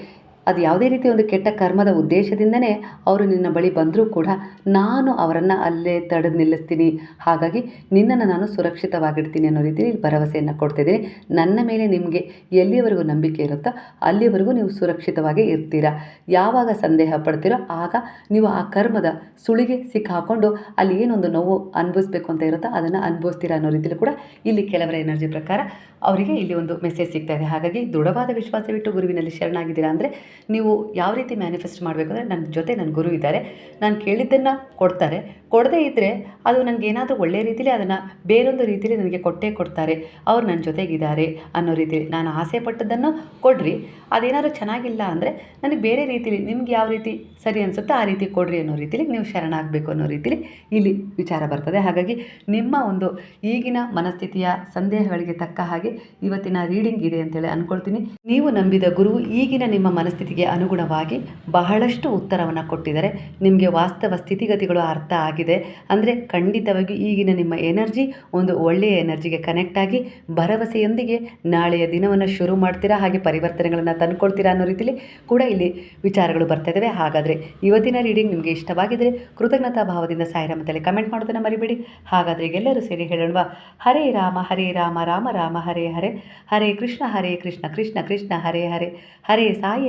ಅದು ಯಾವುದೇ ರೀತಿ ಒಂದು ಕೆಟ್ಟ ಕರ್ಮದ ಉದ್ದೇಶದಿಂದನೇ ಅವರು ನಿನ್ನ ಬಳಿ ಬಂದರೂ ಕೂಡ ನಾನು ಅವರನ್ನು ಅಲ್ಲೇ ತಡೆದು ನಿಲ್ಲಿಸ್ತೀನಿ. ಹಾಗಾಗಿ ನಿನ್ನನ್ನು ನಾನು ಸುರಕ್ಷಿತವಾಗಿಡ್ತೀನಿ ಅನ್ನೋ ರೀತಿಯಲ್ಲಿ ಭರವಸೆಯನ್ನು ಕೊಡ್ತಿದ್ದೀನಿ. ನನ್ನ ಮೇಲೆ ನಿಮಗೆ ಎಲ್ಲಿಯವರೆಗೂ ನಂಬಿಕೆ ಇರುತ್ತೋ ಅಲ್ಲಿವರೆಗೂ ನೀವು ಸುರಕ್ಷಿತವಾಗಿ ಇರ್ತೀರಾ. ಯಾವಾಗ ಸಂದೇಹ ಪಡ್ತೀರೋ ಆಗ ನೀವು ಆ ಕರ್ಮದ ಸುಳಿಗೆ ಸಿಕ್ಕಾಕೊಂಡು ಅಲ್ಲಿ ಏನೊಂದು ನೋವು ಅನುಭವಿಸ್ಬೇಕು ಅಂತ ಇರುತ್ತೋ ಅದನ್ನು ಅನುಭವಿಸ್ತೀರಾ ಅನ್ನೋ ರೀತಿಯಲ್ಲಿ ಕೂಡ ಇಲ್ಲಿ ಕೆಲವರ ಎನರ್ಜಿ ಪ್ರಕಾರ ಅವರಿಗೆ ಇಲ್ಲಿ ಒಂದು ಮೆಸೇಜ್ ಸಿಗ್ತಾ ಇದೆ. ಹಾಗಾಗಿ ದೃಢವಾದ ವಿಶ್ವಾಸವಿಟ್ಟು ಗುರುವಿನಲ್ಲಿ ಶರಣಾಗಿದ್ದೀರಾ ಅಂದರೆ ನೀವು ಯಾವ ರೀತಿ ಮ್ಯಾನಿಫೆಸ್ಟ್ ಮಾಡಬೇಕು ಅಂದರೆ ನನ್ನ ಜೊತೆ ನನ್ನ ಗುರು ಇದ್ದಾರೆ. ನಾನು ಕೇಳಿದ್ದನ್ನು ಕೊಡ್ತಾರೆ. ಕೊಡದೇ ಇದ್ದರೆ ಅದು ನನಗೆ ಏನಾದರೂ ಒಳ್ಳೆಯ ರೀತಿಯಲ್ಲಿ ಅದನ್ನು ಬೇರೊಂದು ರೀತಿಯಲ್ಲಿ ನನಗೆ ಕೊಟ್ಟೇ ಕೊಡ್ತಾರೆ. ಅವ್ರು ನನ್ನ ಜೊತೆಗಿದ್ದಾರೆ ಅನ್ನೋ ರೀತಿಯಲ್ಲಿ ನಾನು ಆಸೆ ಪಟ್ಟದ್ದನ್ನು ಕೊಡ್ರಿ. ಅದೇನಾದರೂ ಚೆನ್ನಾಗಿಲ್ಲ ಅಂದರೆ ನನಗೆ ಬೇರೆ ರೀತಿಲಿ ನಿಮ್ಗೆ ಯಾವ ರೀತಿ ಸರಿ ಅನಿಸುತ್ತೋ ಆ ರೀತಿ ಕೊಡ್ರಿ ಅನ್ನೋ ರೀತಿಲಿ ನೀವು ಶರಣಾಗಬೇಕು ಅನ್ನೋ ರೀತಿಲಿ ಇಲ್ಲಿ ವಿಚಾರ ಬರ್ತದೆ. ಹಾಗಾಗಿ ನಿಮ್ಮ ಒಂದು ಈಗಿನ ಮನಸ್ಥಿತಿಯ ಸಂದೇಹಗಳಿಗೆ ತಕ್ಕ ಹಾಗೆ ಇವತ್ತಿನ ರೀಡಿಂಗ್ ಇದೆ ಅಂತೇಳಿ ಅಂದ್ಕೊಳ್ತೀನಿ ನೀವು ನಂಬಿದ ಗುರು ಈಗಿನ ನಿಮ್ಮ ಮನಸ್ಥಿತಿಗೆ ಅನುಗುಣವಾಗಿ ಬಹಳಷ್ಟು ಉತ್ತರವನ್ನು ಕೊಟ್ಟಿದ್ದಾರೆ. ನಿಮಗೆ ವಾಸ್ತವ ಸ್ಥಿತಿಗತಿಗಳು ಅರ್ಥ ಆಗಿದೆ ಅಂದರೆ ಖಂಡಿತವಾಗಿ ಈಗಿನ ನಿಮ್ಮ ಎನರ್ಜಿ ಒಂದು ಒಳ್ಳೆಯ ಎನರ್ಜಿಗೆ ಕನೆಕ್ಟ್ ಆಗಿ ಭರವಸೆಯೊಂದಿಗೆ ನಾಳೆಯ ದಿನವನ್ನು ಶುರು ಮಾಡ್ತೀರಾ, ಹಾಗೆ ಪರಿವರ್ತನೆಗಳನ್ನು ತಂದುಕೊಳ್ತೀರಾ ಅನ್ನೋ ರೀತಿಯಲ್ಲಿ ಕೂಡ ಇಲ್ಲಿ ವಿಚಾರಗಳು ಬರ್ತಾ ಇದ್ದಾವೆ ಹಾಗಾದರೆ ಇವತ್ತಿನ ರೀಡಿಂಗ್ ನಿಮಗೆ ಇಷ್ಟವಾಗಿದ್ದರೆ ಕೃತಜ್ಞತಾ ಭಾವದಿಂದ ಸಾಯಿರಾಮದಲ್ಲಿ ಕಮೆಂಟ್ ಮಾಡೋದನ್ನು ಮರಿಬೇಡಿ. ಹಾಗಾದರೆ ಎಲ್ಲರೂ ಸೇರಿ ಹೇಳೋಣ ಹರೇ ರಾಮ ಹರೇ ರಾಮ ರಾಮ ರಾಮ, ಹರೇ ಹರೇ. ಹರೇ ಕೃಷ್ಣ ಹರೇ ಕೃಷ್ಣ ಕೃಷ್ಣ ಕೃಷ್ಣ, ಹರೇ ಹರೇ. ಹರೇ ಸಾಯಿ